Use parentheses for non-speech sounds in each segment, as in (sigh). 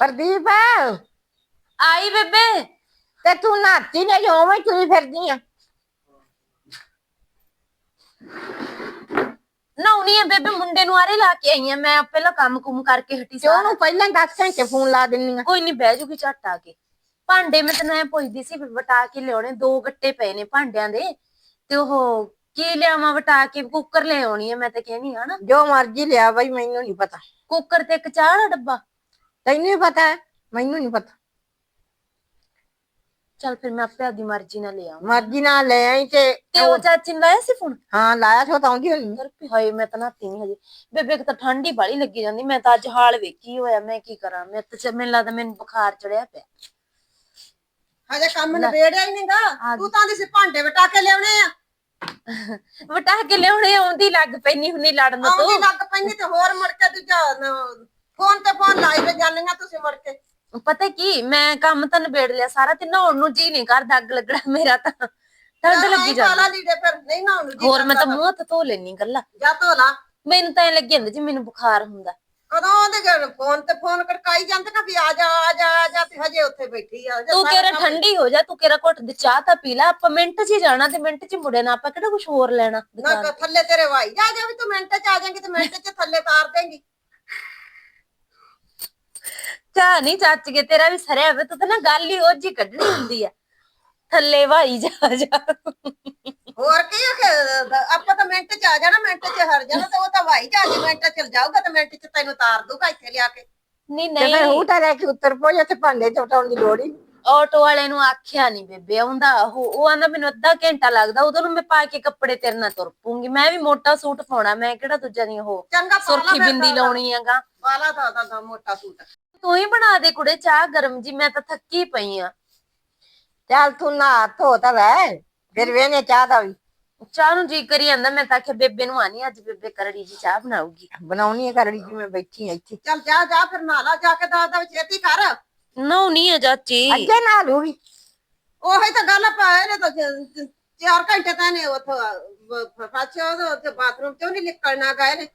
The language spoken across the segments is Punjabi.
ਪ੍ਰਦੀਪ। ਆਈ ਬੇਬੇ। ਤੇ ਤੂੰ ਨਾਤੀ ਨੇ ਜੋ ਮੈਂ ਤੁਰੀ ਫਿਰਦੀ ਆ। ਨਹਾਉਣੀ ਆ ਬੇਬੇ ਮੁੰਡੇ ਨੂੰ ਆਰੇ ਲਾ ਕੇ ਆਈ ਆ। ਮੈਂ ਪਹਿਲਾਂ ਕੰਮ ਕੁਮ ਕਰਕੇ ਹਟੀ ਤੇ ਸਾਰਾ। ਉਹਨੂੰ ਪਹਿਲਾਂ 10 ਘੰਟੇ ਫੋਨ ਲਾ ਦਿੰਨੀ ਆ। ਕੋਈ ਨਹੀਂ ਬਹਿ ਜੂਗੀ ਝੱਟ ਆ ਕੇ। ਭਾਂਡੇ ਮੈਂ ਤੈਨੂੰ ਐ ਪੁੱਛਦੀ ਸੀ ਵਟਾ ਕੇ ਲਿਆਉਣੇ ਦੋ ਗੱਟੇ ਪਏ ਨੇ ਭਾਂਡਿਆਂ ਦੇ। ਤੇ ਉਹ ਕੀ ਲਿਆਵਾਂ ਵਟਾ ਕੇ ਕੁੱਕਰ ਲੈ ਆਉਣੀ ਆ ਮੈਂ ਤਾਂ ਕਹਿਣੀ ਆ ਨਾ ਜੋ ਮਰਜ਼ੀ ਲਿਆ ਬਈ ਮੈਨੂੰ ਨਹੀਂ ਪਤਾ। ਕੁੱਕਰ ਤੇ ਇੱਕ ਚਾਹ ਦਾ ਡੱਬਾ। ਤੈਨੂੰ ਹੀ ਪਤਾ ਹੈ ਮੈਨੂੰ ਨਹੀਂ ਪਤਾ। ਚੱਲ ਫਿਰ ਮੈਂ ਆਪੇ ਆਪਦੀ ਮਰਜ਼ੀ ਨਾਲ ਲੈ ਆਵਾਂ ਮਰਜ਼ੀ ਨਾਲ ਲੈ ਆਈ ਤੇ ਤੇ ਉਹ ਚਾਚੀ ਨੂੰ ਲਾਇਆ ਸੀ ਫੋਨ ਹਾਂ ਲਾਇਆ ਸੋ ਤਾਂ ਆਉਂਦੀ ਹੋਣੀ ਵੀ ਹਾਏ ਮੈਂ ਤਾਂ ਨਾਤੀ ਨਹੀਂ ਹਜੇ। ਬੇਬੇ ਇੱਕ ਤਾਂ ਠੰਡੀ ਬਾਲੀ ਲੱਗੀ ਜਾਂਦੀ ਮੈਂ ਤਾਂ ਅੱਜ ਹਾਲ ਵੇਖੀ ਹੋਇਆ ਮੈਂ ਕੀ ਕਰਾਂ? ਮੈਂ ਤਾਂ ਮੈਨੂੰ ਲੱਗਦਾ ਮੈਨੂੰ ਬੁਖਾਰ ਚੜਿਆ ਪਿਆ। ਹਜੇ ਕੰਮ ਨਿਬੇੜਿਆ ਹੀ ਨਹੀਂਗਾ। ਤੂੰ ਤਾਂ ਦੇ ਭਾਂਡੇ ਵਟਾ ਕੇ ਲਿਆਉਣੇ ਆ। ਵਟਾ ਕੇ ਲਿਆਉਣੇ ਆਉਂਦੀ ਲੱਗ ਪੈਣੀ ਹੁੰਨੀ ਲੜਨ ਆਉਂਦੀ ਤੋਂ ਲੱਗ ਪੈਂਦੀ ਤੇ ਹੋਰ ਮੁੜ ਕੇ ਦੂਜਾ ਫੋਨ ਤੇ ਫੋਨ ਲਾਈ ਤੇ ਜਾਂਦੀਆਂ ਤੁਸੀਂ ਮੁੜ ਕੇ। ਪਤਾ ਕੀ ਮੈਂ ਕੰਮ ਤਾਂ ਨਿਬੇੜ ਲਿਆ ਸਾਰਾ ਤੇ ਨਹਾਉਣ ਨੂੰ ਜੀ ਨਹੀਂ ਕਰਦਾ ਅੱਗ ਲੱਗਣਾ ਮੇਰਾ ਤਾਂ। ਠੰਡ ਲੱਗੀ ਜਾਂਦੀ। ਲੀੜੇ ਫਿਰ ਨਹੀਂ ਨਾ ਉਹਨੂੰ ਜੀ ਹੋਰ ਮੈਂ ਤਾਂ। ਮੂੰਹ ਹੱਥ ਧੋ ਲੈਣੀ ਗੱਲਾਂ। ਜਾ ਧੋ ਲਾ। ਮੈਨੂੰ ਤਾਂ ਐ ਲੱਗੀ ਜਾਂਦਾ ਜੀ ਮੈਨੂੰ ਬੁਖਾਰ ਹੁੰਦਾ। ਕਦੋਂ ਉਹਦੇ ਘਰ ਫੋਨ ਤੇ ਫੋਨ ਖੜਕਾਈ ਜਾਂਦੇ ਨਾ ਵੀ ਆ ਜਾ ਆ ਜਾ ਆ ਜਾ ਤੇ ਹਜੇ ਉੱਥੇ ਬੈਠੀ ਆ। ਹਜੇ ਤੂੰ ਸਾਰਾ ਕਿਹੜਾ ਕੰਮ- ਠੰਡੀ ਹੋ ਜਾ ਤੂੰ ਕਿਹੜਾ ਘੁੱਟ ਦੀ ਚਾਹ ਤਾਂ ਪੀ ਲੈ ਆਪਾਂ ਮਿੰਟ 'ਚ ਹੀ ਜਾਣਾ ਤੇ ਮਿੰਟ 'ਚ ਹੀ ਮੁੜੇ ਨਾ ਆਪਾਂ ਕਿਹੜਾ ਕੁਝ ਹੋਰ ਲੈਣਾ ਨਾ ਦੁਕਾਨ। ਕ- ਥੱਲੇ ਤੇਰੇ ਵਾਈ। ਜਾ ਜਾ ਵੀ ਤੂੰ ਮਿੰਟ ਚ ਆ ਜਾਏਂਗੀ ਤੇ ਮਿੰਟ ਚ ਥੱਲੇ ਤਾਰ ਦੇਂਗੀ। ਚਾਹ ਨਹੀਂ ਚੱਚ ਕੇ ਤੇਰਾ ਵੀ ਸਰਿਆ ਵੇ ਤੂੰ ਤਾਂ ਨਾ ਗੱਲ ਹੀ ਉਹ ਜੀ ਕੱਢਣੀ ਹੁੰਦੀ ਆ। ਥੱਲੇ ਵਾਈ ਜਾ ਜਾ। ਹੋਰ ਕੀ ਆ ਕਿ ਆਪਾਂ ਤਾਂ ਮਿੰਟ ਚ ਆ ਜਾਣਾ ਮਿੰਟ ਚ ਹਰ ਜਾਣਾ ਤੇ ਉਹ ਤਾਂ ਵਾਈ ਜਾ ਜੇ ਮਿੰਟ ਚ ਜਾਊਗਾ ਤੇ ਮਿੰਟ ਚ ਤੈਨੂੰ ਤਾਰ ਦੂਗਾ ਇੱਥੇ ਲਿਆ ਕੇ। ਨਹੀਂ ਤੇ ਫਿਰ ਨਹੀਂ। ਉਹ ਤਾਂ ਲੈ ਕੇ ਉੱਤਰ ਪੋ ਜਾ ਤੇ ਭਾਂਡੇ ਚਟਾਉਣ ਦੀ ਲੋੜ ਹੀ ਨੀ। ਆਟੋ ਵਾਲੇ ਨੂੰ ਆਖਿਆ ਨਹੀਂ ਬੇਬੇ ਆਉਂਦਾ ਉਹ ਉਹ ਆਂਦਾ ਮੈਨੂੰ ਅੱਧਾ ਘੰਟਾ ਲੱਗਦਾ ਉਦੋਂ ਨੂੰ ਮੈਂ ਪਾ ਕੇ ਕੱਪੜੇ ਤੇਰੇ ਨਾਲ ਤੁਰ ਪੂੰਗੀ ਮੈਂ ਵੀ ਮੋਟਾ ਸੂਟ ਪਾਉਣਾ ਮੈਂ ਕਿਹੜਾ ਦੂਜਾ ਨਹੀਂ ਉਹ ਚੰਗਾ ਪਾ ਲਾ ਸੁਰਖੀ ਫਿਰ ਬਿੰਦੀ ਤਾਂ। ਲਾਉਣੀ ਹੈਗਾ। ਵਾਲਾ ਦਾ ਦਾ ਦਾ ਮੋਟਾ ਸੂਟ। ਤੂੰ ਹੀ ਬਣਾ ਦੇ ਕੁੜੇ ਚਾਹ ਗਰਮ ਜੀ ਮੈਂ ਤਾਂ ਥੱਕੀ ਪਈ ਆ। ਚੱਲ ਤੂੰ ਨਾ ਧੋ ਤਾਂ ਲੈ ਫਿਰ ਵੇਨੇ ਚਾਹ ਦਾ ਵੀ। ਚਾਹ ਨੂੰ ਜੀ ਕਰੀ ਜਾਂਦਾ ਮੈਂ ਤਾਂ ਆਖਿਆ ਬੇਬੇ ਨੂੰ ਆਣੀ ਅੱਜ ਬੇਬੇ ਕਰੜੀ ਜੀ ਚਾਹ ਬਣਾਉਗੀ ਬਣਾਉਣੀ ਹੈ ਕਰੜੀ ਜੀ ਮੈਂ ਬੈਠੀ ਆ ਇੱਥੇ। ਚੱਲ ਜਾ ਜਾ ਫਿਰ ਨਹਾ ਲਾ ਜਾ ਕੇ ਦਾ ਦਾ ਛੇਤੀ ਕਰ। ਨਹਾਉਣੀ ਆ ਚਾਚੀ। ਅੱਗੇ ਨਾ ਲੂਗੀ ਉਹੀ ਤਾਂ ਗੱਲ ਪਾਏ ਨੇ ਤਾਂ ਚ- ਚ- ਚਾਰ ਘੰਟੇ ਤਾਂ ਨੇ ਉਥੋਂ ਫਾਚੇ ਉਹ ਬਾਥਰੂਮ ਚੋਂ ਨਹੀਂ ਨਿਕਲਣਾ ਗਏ ਨੇ।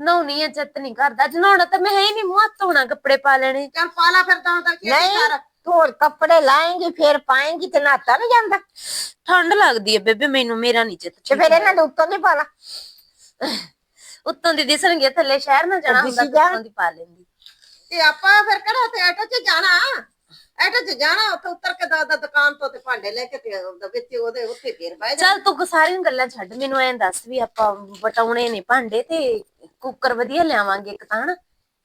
ਨਹਾਉਣੀ ਆ ਚੱਤ ਨਹੀਂ ਕਰਦਾ। ਅੱਜ ਨਹਾਉਣਾ ਤਾਂ ਮੈਂ ਹੈ ਹੀ ਨਹੀਂ ਮੂੰਹ ਹੱਥ ਧੋਣਾ ਕੱਪੜੇ ਪਾ ਲੈਣੇ। ਚੱਲ ਫਿਰ ਤਾਂ ਤਾਂ ਛੇਤੀ ਨਹੀਂ ਕਰ। ਤੂੰ ਹੋਰ ਕੱਪੜੇ ਲਾਏਂਗੀ ਫਿਰ ਪਾਏਂਗੀ ਤੇ ਨਾਤਾ ਨਹੀਂ ਜਾਂਦਾ। ਠੰਡ ਲੱਗਦੀ ਹੈ ਬੇਬੇ ਮੈਨੂੰ ਮੇਰਾ ਨਹੀਂ ਚਿੱਤ ਤੇ ਫਿਰ ਇਹਨਾਂ ਦੇ ਉੱਤੋਂ ਨਹੀਂ ਪਾਲਾ ਉੱਤੋਂ ਦੀ ਦਿਸਣਗੇ ਥੱਲੇ ਸ਼ਹਿਰ ਨਾ ਜਾਣਾ ਹੁੰਦਾ। ਉੱਤੋਂ ਦੀ ਪਾ ਲੈਂਦੀ। ਤੇ ਆਪਾਂ ਫਿਰ ਕਿਹੜਾ ਤੇ ਆਟੋ 'ਚ ਜਾਣਾ? ਆਟੋ 'ਚ ਜਾਣਾ ਉੱਥੇ ਉਤਰ ਕੇ ਦਾ ਦਾ ਦੁਕਾਨ ਤੋਂ ਤੇ ਭਾਂਡੇ ਲੈ ਕੇ ਤੇ ਉਹਦੇ ਵਿੱਚ ਉਹਦੇ ਉੱਥੇ ਫੇਰ ਬਹਿ ਜਾ ਚੱਲ ਤੂੰ ਸਾਰੀਆਂ ਗੱਲਾਂ ਛੱਡ ਮੈਨੂੰ ਐਂ ਦੱਸ ਵੀ ਆਪਾਂ ਵਟਾਉਣੇ ਨੇ ਭਾਂਡੇ ਤੇ ਕੁੱਕਰ ਵਧੀਆ ਲਿਆਵਾਂਗੇ ਇੱਕ ਤਾਂ ਹਨਾ?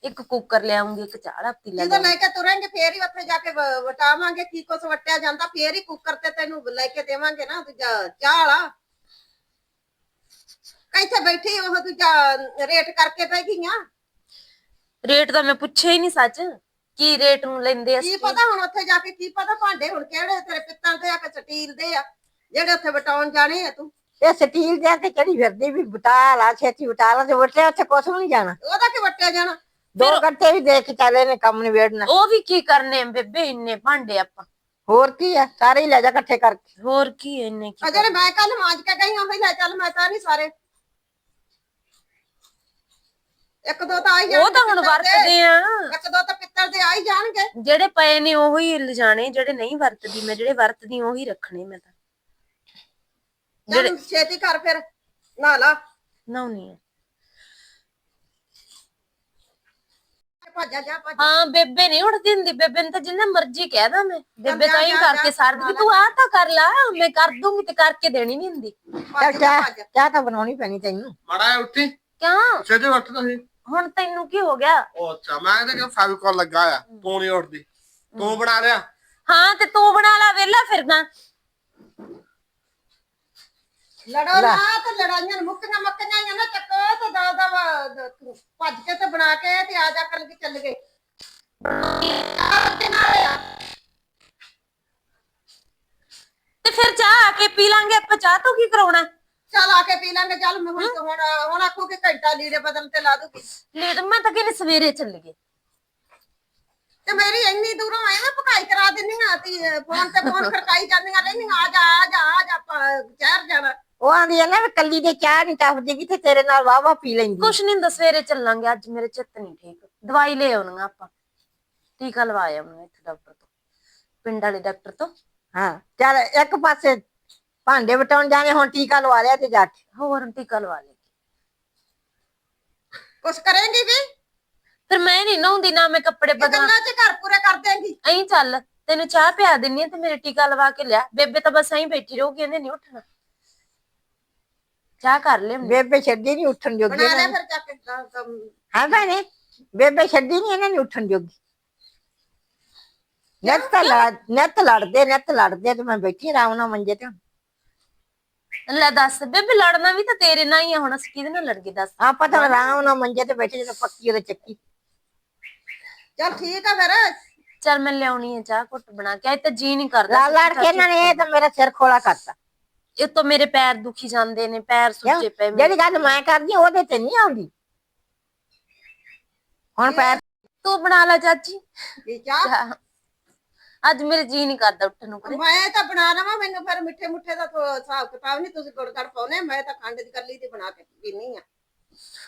ਇੱਕ ਕੁੱਕਰ ਲਿਆਉਂਗੀ ਇੱਕ ਚਾਹ ਦਾ ਪਤੀਲਾ ਜਦੋਂ। ਲੈ ਕੇ ਤੁਰਾਂਗੇ ਫੇਰ ਹੀ ਉੱਥੇ ਜਾ ਕੇ ਵ- ਵਟਾਵਾਂਗੇ ਕੀ ਕੁਛ ਵਟਿਆ ਜਾਂਦਾ ਫੇਰ ਹੀ ਕੁੱਕਰ ਤੇ ਤੈਨੂੰ ਲੈ ਕੇ ਦੇਵਾਂਗੇ ਨਾ ਦੂਜਾ ਚਾਹ ਵਾਲਾ ਇੱਥੇ ਬੈਠੀ ਉਹ ਦੂਜਾ ਰੇਟ ਕਰਕੇ ਬਹਿ ਗਈਆਂ। ਰੇਟ ਤਾਂ ਮੈਂ ਪੁੱਛਿਆ ਹੀ ਨਹੀਂ ਸੱਚ ਕੀ ਰੇਟ ਨੂੰ ਲੈਂਦੇ ਆ ਕੀ ਪਤਾ ਹੁਣ ਉੱਥੇ ਜਾ ਕੇ ਕੀ ਪਤਾ ਭਾਂਡੇ ਹੁਣ ਕਿਹੜੇ ਤੇਰੇ ਪਿੱਤਲ ਦੇ ਆ ਕਿ ਸਟੀਲ ਦੇ ਆ ਜਿਹੜੇ ਉੱਥੇ ਵਟਾਉਣ ਜਾਣੇ ਆ ਤੂੰ? ਇਹ ਸਟੀਲ ਦੇ ਤੇ ਕਿਹੜੀ ਫਿਰਦੀ ਵੀ ਬਟਾ ਲਾ ਛੇਤੀ ਬਟਾ ਲਾ ਤੇ ਵਟੇ ਉੱਥੇ ਕੁਛ ਵੀ ਨਹੀਂ ਜਾਣਾ। ਉਹਦਾ ਕੀ ਵਟਿਆ ਜਾਣਾ? ਦੋ ਘੰਟੇ ਵੀ ਦੇਖ ਕੇ ਚੱਲੇ ਨੇ ਕੰਮ ਨਿਬੇੜਨਾ। ਉਹ ਵੀ ਕੀ ਕਰਨੇ ਆ ਬੇਬੇ ਇੰਨੇ ਭਾਂਡੇ ਆਪਾਂ? ਹੋਰ ਕੀ ਆ ਸਾਰੇ ਹੀ ਲੈ ਜਾ ਇਕੱਠੇ ਕਰਕੇ। ਹੋਰ ਕੀ ਇੰਨੇ ਕੀ ਆ ਜਿਹੜੇ ਮੈਂ ਕੱਲ ਮਾਂਜ ਕੇ ਗਈ ਉਹ ਲੈ ਚੱਲ ਮੈਂ ਤਾਂ ਨਹੀਂ ਸਾਰੇ। ਇੱਕ ਦੋ ਤਾਂ ਆਈ ਉਹ ਤਾਂ ਹੁਣ ਵਰਤਦੇ ਆ। ਇੱਕ ਦੋ ਤਾਂ ਪਿੱਤਲ ਦੇ ਆ ਹੀ ਜਾਣਗੇ। ਜਿਹੜੇ ਪਏ ਨੇ ਉਹੀ ਲਿਜਾਣੇ ਜਿਹੜੇ ਨਹੀਂ ਵਰਤਦੀ ਮੈਂ ਜਿਹੜੇ ਵਰਤਦੀ ਉਹੀ ਰੱਖਣੇ ਮੈਂ ਤਾਂ। ਚੱਲ ਛੇਤੀ ਕਰ ਫਿਰ ਨਾ ਲਾ। ਨਾਉਣੀ ਆ। ਭੱਜਾ ਜਾ ਭੱਜ। ਹਾਂ ਬੇਬੇ ਨਹੀਂ ਉੱਠਦੀ ਹੁੰਦੀ ਬੇਬੇ ਨੂੰ ਤਾਂ ਜਿੰਨਾ ਮਰਜ਼ੀ ਕਹਿ ਦਾਂ ਮੈਂ। ਬੇਬੇ ਤਾਂ ਹੀ ਕਰਕੇ ਸਰਦੀ ਵੀ ਤੂੰ ਆ ਤਾਂ ਕਰ ਲਾ ਮੈਂ ਕਰ ਦੂੰਗੀ ਤੇ ਕਰਕੇ ਦੇਣੀ ਨਹੀਂ ਹੁੰਦੀ। ਭੱਜ ਚਾਹ ਭੱਜ। ਚਾਹ ਤਾਂ ਬਣਾਉਣੀ ਪੈਣੀ ਤੈਨੂੰ। ਮਾੜਾ ਜਿਹਾ ਉੱਠੀ। ਕਿਉਂ? ਸਿੱਧੇ ਉੱਠ ਤੁਸੀਂ ਹੁਣ ਤੈਨੂੰ ਕੀ ਹੋ ਗਿਆ? ਉਹ ਅੱਛਾ ਮੈਂ ਤਾਂ ਕਿ ਫੈਵਿਕੋਲ ਲੱਗਾ ਆ ਤੂੰ ਨਹੀਂ ਉੱਠਦੀ। ਤੂੰ ਬਣਾ ਲਿਆ? ਹਾਂ ਤੇ ਤੂੰ ਬਣਾ ਲਾ ਵੇਲਾ ਫਿਰਨਾ ਲੜੋ ਨਾ ਤੇ ਲੜਾਈਆਂ ਮੁੱਕੀਆਂ ਮੱਕੀਆਂ ਆ ਨਾ ਚੱਕੋ ਤੇ ਦਾ ਦਾ ਭੱਜ ਕੇ ਤੇ ਬਣਾ ਕੇ ਤੇ ਆ ਜਾ ਕਰ ਕੇ ਚੱਲ ਗਏ। ਤੇ ਫਿਰ ਚਾਹ ਆ ਕੇ ਪੀ ਲਾਂਗੇ ਆਪਾਂ ਚਾਹ ਤੋਂ ਕੀ ਕਰਾਉਣਾ? ਚੱਲ ਆ ਕੇ ਪੀ ਲਾਂਗੇ ਚੱਲ ਮੈਂ ਹੁਣ ਹੁਣ ਹੁਣ ਆਖੂ ਕਿ ਘੰਟਾ ਲੀੜੇ ਬਦਲ ਤੇ ਲਾ ਦੂਗੀ। ਲੇਟ ਮੈਂ ਤਾਂ ਕਹਿੰਦੀ ਸਵੇਰੇ ਚੱਲ ਗਏ ਤੇ ਮੇਰੀ ਇੰਨੀ ਦੂਰੋਂ ਆਏ ਨਾ ਪਕਾਈ ਕਰਾ ਦਿੰਦੀਆਂ ਤੇ ਫੋਨ ਤੇ ਫੋਨ (laughs) ਖੜਕਾਈ ਜਾਂਦੀਆਂ ਰਹਿੰਦੀਆਂ ਆ ਜਾ ਆ ਜਾ ਆ ਜਾ ਆਪਾਂ ਸ਼ਹਿਰ ਜਾਣਾ। ਉਹ ਆਂਦੀ ਆ ਨਾ ਵੀ ਕੱਲੀ ਦੇ ਚਾਹ ਨਹੀਂ ਟੱਪਦੀ ਕਿ ਤੇ ਤੇਰੇ ਨਾਲ ਵਾਵਾ ਪੀ ਲੈਂਦੀ। ਕੁਛ ਨਹੀਂ ਹੁੰਦਾ ਸਵੇਰੇ ਚੱਲਾਂਗੇ ਅੱਜ ਮੇਰੇ ਚਿੱਤ ਨਹੀਂ ਠੀਕ। ਦਵਾਈ ਲੈ ਆਉਣਗੇ ਆਪਾਂ। ਟੀਕਾ ਲਵਾ ਆਉਣਗੇ ਇੱਥੇ ਡਾਕਟਰ ਤੋਂ ਪਿੰਡ ਵਾਲੇ ਡਾਕਟਰ ਤੋਂ। ਹਾਂ ਚੱਲ ਇੱਕ ਪਾਸੇ ਭਾਂਡੇ ਵਟਾਉਣ ਜਾਣੇ ਹੁਣ ਟੀਕਾ ਲਵਾ ਲਿਆ ਤੇ ਜਾ ਕੇ। ਹੋਰ ਟੀਕਾ ਲਵਾ ਲੈ ਕੁਛ ਕਰੇਂਗੀ ਵੀ? ਫਿਰ ਮੈਂ ਨਹੀਂ ਨਹਾਉਂਦੀ ਨਾ ਮੈਂ ਕੱਪੜੇ ਬਦਲਾਂ ਗੱਲਾਂ 'ਚ ਘਰ ਪੂਰੇ ਕਰ ਦੇਂਗੀ। ਐਂ ਚੱਲ ਤੈਨੂੰ ਚਾਹ ਪਿਆ ਦਿੰਨੀ ਆ ਤੇ ਮੇਰੇ ਟੀਕਾ ਲਵਾ ਕੇ ਲਿਆ। ਬੇਬੇ ਤਾਂ ਬਸ ਐਂ ਬੈਠੀ ਰਹੂਗੀ ਇਹਨੇ ਨਹੀਂ ਉੱਠਣਾ। ਚਾਹ ਕਰ ਲੈ ਬੇਬੇ ਛੱਡੀ ਨਹੀਂ ਉੱਠਣ ਜੋਗੀ ਬਣਾ ਲੈ ਫਿਰ ਚੱਕ ਕੇ। ਤਾਂ ਹਾਂ ਭੈਣੇ ਬੇਬੇ ਛੱਡੀ ਨਹੀਂ ਇਹਨਾਂ ਨੇ ਉੱਠਣ ਜੋਗੀ। ਨੱਤ ਲੜ ਨੱਤ ਲੜਦੇ ਨੱਤ ਲੜਦੇ ਤੇ ਮੈਂ ਬੈਠੀ ਆਰਾਮ ਨਾਲ ਮੰਜੇ ਤੇ ਲੈ ਦੱਸ ਬੇਬੇ ਲੜਨਾ ਵੀ ਤਾਂ ਤੇਰੇ ਨਾਲ ਹੀ ਆ ਹੁਣ ਅਸੀਂ ਕਿਹਦੇ ਨਾਲ ਲੜ ਗਏ ਦੱਸ। ਆਪਾਂ ਤਾਂ ਆਰਾਮ ਨਾਲ ਮੰਜੇ ਤੇ ਬੈਠੇ ਜਦੋਂ ਪੱਕੀ ਉਹਦੇ ਚੱਕੀ। ਚੱਲ ਠੀਕ ਆ ਫਿਰ। ਚੱਲ ਮੈਂ ਲਿਆਉਣੀ ਹੈ ਚਾਹ ਘੁੱਟ ਬਣਾ ਕੇ ਅੱਜ ਤਾਂ ਜੀ ਨਹੀਂ ਕਰਦਾ ਲੜ ਲੜ ਕੇ ਇਹਨਾਂ ਨੇ ਇਹ ਤਾਂ ਮੇਰਾ ਸਿਰ ਖੋਲਾ ਕਰਤਾ। ਇਹ ਤੋਂ ਮੇਰੇ ਪੈਰ ਦੁਖੀ ਜਾਂਦੇ ਨੇ ਪੈਰ ਸੁੱਜੇ ਪਏ ਮੇਰੇ। ਜਿਹੜੀ ਗੱਲ ਮੈਂ ਕਰਦੀ ਉਹਦੇ ਤੇ ਨਹੀਂ ਆਉਂਦੀ। ਹੁਣ ਪੈਰ ਤੂੰ ਬਣਾ ਲੈ ਚਾਚੀ। ਚਾਹ। ਅੱਜ ਮੇਰੇ ਜੀ ਨਹੀਂ ਕਰਦਾ ਉੱਠਣ ਨੂੰ ਮੈਂ ਤਾਂ ਬਣਾ ਲਵਾਂ ਮੈਨੂੰ ਫਿਰ ਮਿੱਠੇ ਮੁੱਠੇ ਦਾ ਹਿਸਾਬ ਕਿਤਾਬ ਨਹੀਂ ਤੁਸੀਂ ਗੁੜ ਗੜ ਪਾਉਨੇ ਮੈਂ ਤਾਂ ਖੰਡ ਦੀ ਕੱਲੀ ਦੀ ਬਣਾ ਕੇ ਪੀਨੀ ਆ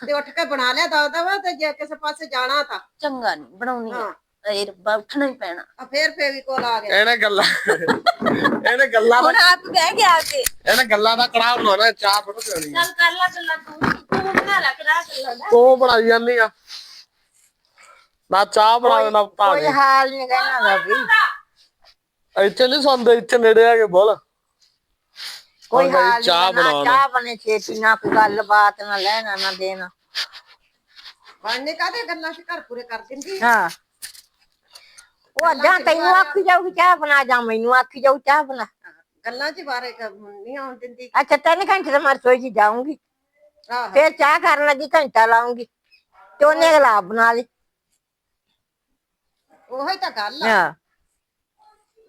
ਤੇ ਉੱਠ ਕੇ ਬਣਾ ਲਿਆ ਦਵਾ ਦਵਾ ਤੇ ਜੇ ਕਿਸੇ ਪਾਸੇ ਜਾਣਾ ਤਾਂ। ਚੰਗਾ ਨਹੀਂ ਬਣਾਉਣੀ। ਆ। ਇਹ ਰੱਬਾ ਉੱਠਣਾ ਹੀ ਪੈਣਾ। ਆ ਫੇਰ ਫੇਵੀ ਕੋਲ ਆ ਗਿਆ। ਇਹਨੇ ਗੱਲਾਂ ਇਹਨੇ ਗੱਲਾਂ ਦਾ ਹੁਣ ਆਪ ਬਹਿ ਗਿਆ ਆ ਕੇ। ਇਹਨੇ ਗੱਲਾਂ ਦਾ ਕੜਾਹ ਬਣਾਉਣਾ ਚਾਹ ਪਿਆਣੀ ਆ। ਚੱਲ ਕਰ ਲੈ ਗੱਲਾਂ ਤੂੰ ਤੂੰ ਬਣਾ ਲੈ ਕਰਾ ਗੱਲਾਂ ਦਾ। ਤੂੰ ਬਣਾਈ ਜਾਂਦੀ ਆ। ਨਾ ਚਾਹ ਬਣਾ ਦੇਣਾ ਪਾ ਕੋਈ ਹਾਲ ਨਹੀਂ ਕਹਿਣਾ ਦਾ ਵੀ। ਇੱਥੇ ਨਹੀਂ ਸੌਂਦੇ ਇੱਥੇ ਨੇੜੇ ਆ ਕੇ ਬੋਲ। ਕੋਈ ਹਾਲ ਚਾਹ ਨਹੀਂ ਨਾ ਬਣਾਉਣਾ। ਚਾਹ ਬਣੇ ਛੇਤੀ ਨਾ ਕੋਈ ਗੱਲਬਾਤ ਨਾ ਲੈਣਾ ਨਾ ਦੇਣਾ। ਬਣਨੇ ਕਾਦੇ ਗੱਲਾਂ ਚ ਘਰ ਪੂਰੇ ਕਰ ਦਿੰਦੀ। ਹਾਂ। ਉਹ ਅੱਧਾ ਤੈਨੂੰ ਆਖੀ ਜਾਊਗੀ ਚਾਹ ਬਣਾ ਜਾ ਮੈਨੂੰ ਆਖੀ ਜਾਊ ਚਾਹ ਬਣਾ। ਗੱਲਾਂ ਚ ਬਾਰੇ ਨਹੀਂ ਆਉਣ ਦਿੰਦੀ। ਅੱਛਾ ਤਿੰਨ ਘੰਟੇ ਤੇ ਮੈਂ ਰਸੋਈ 'ਚ ਜਾਊਂਗੀ। ਆਹੋ। ਫਿਰ ਚਾਹ ਕਰਨ ਲੱਗੀ ਘੰਟਾ ਲਾਉਂਗੀ ਤੇ ਉਹਨੇ ਗੁਲਾਬ ਬਣਾ ਲਈ ਉਹੀ ਤਾਂ ਗੱਲ ਆ। ਹਾਂ।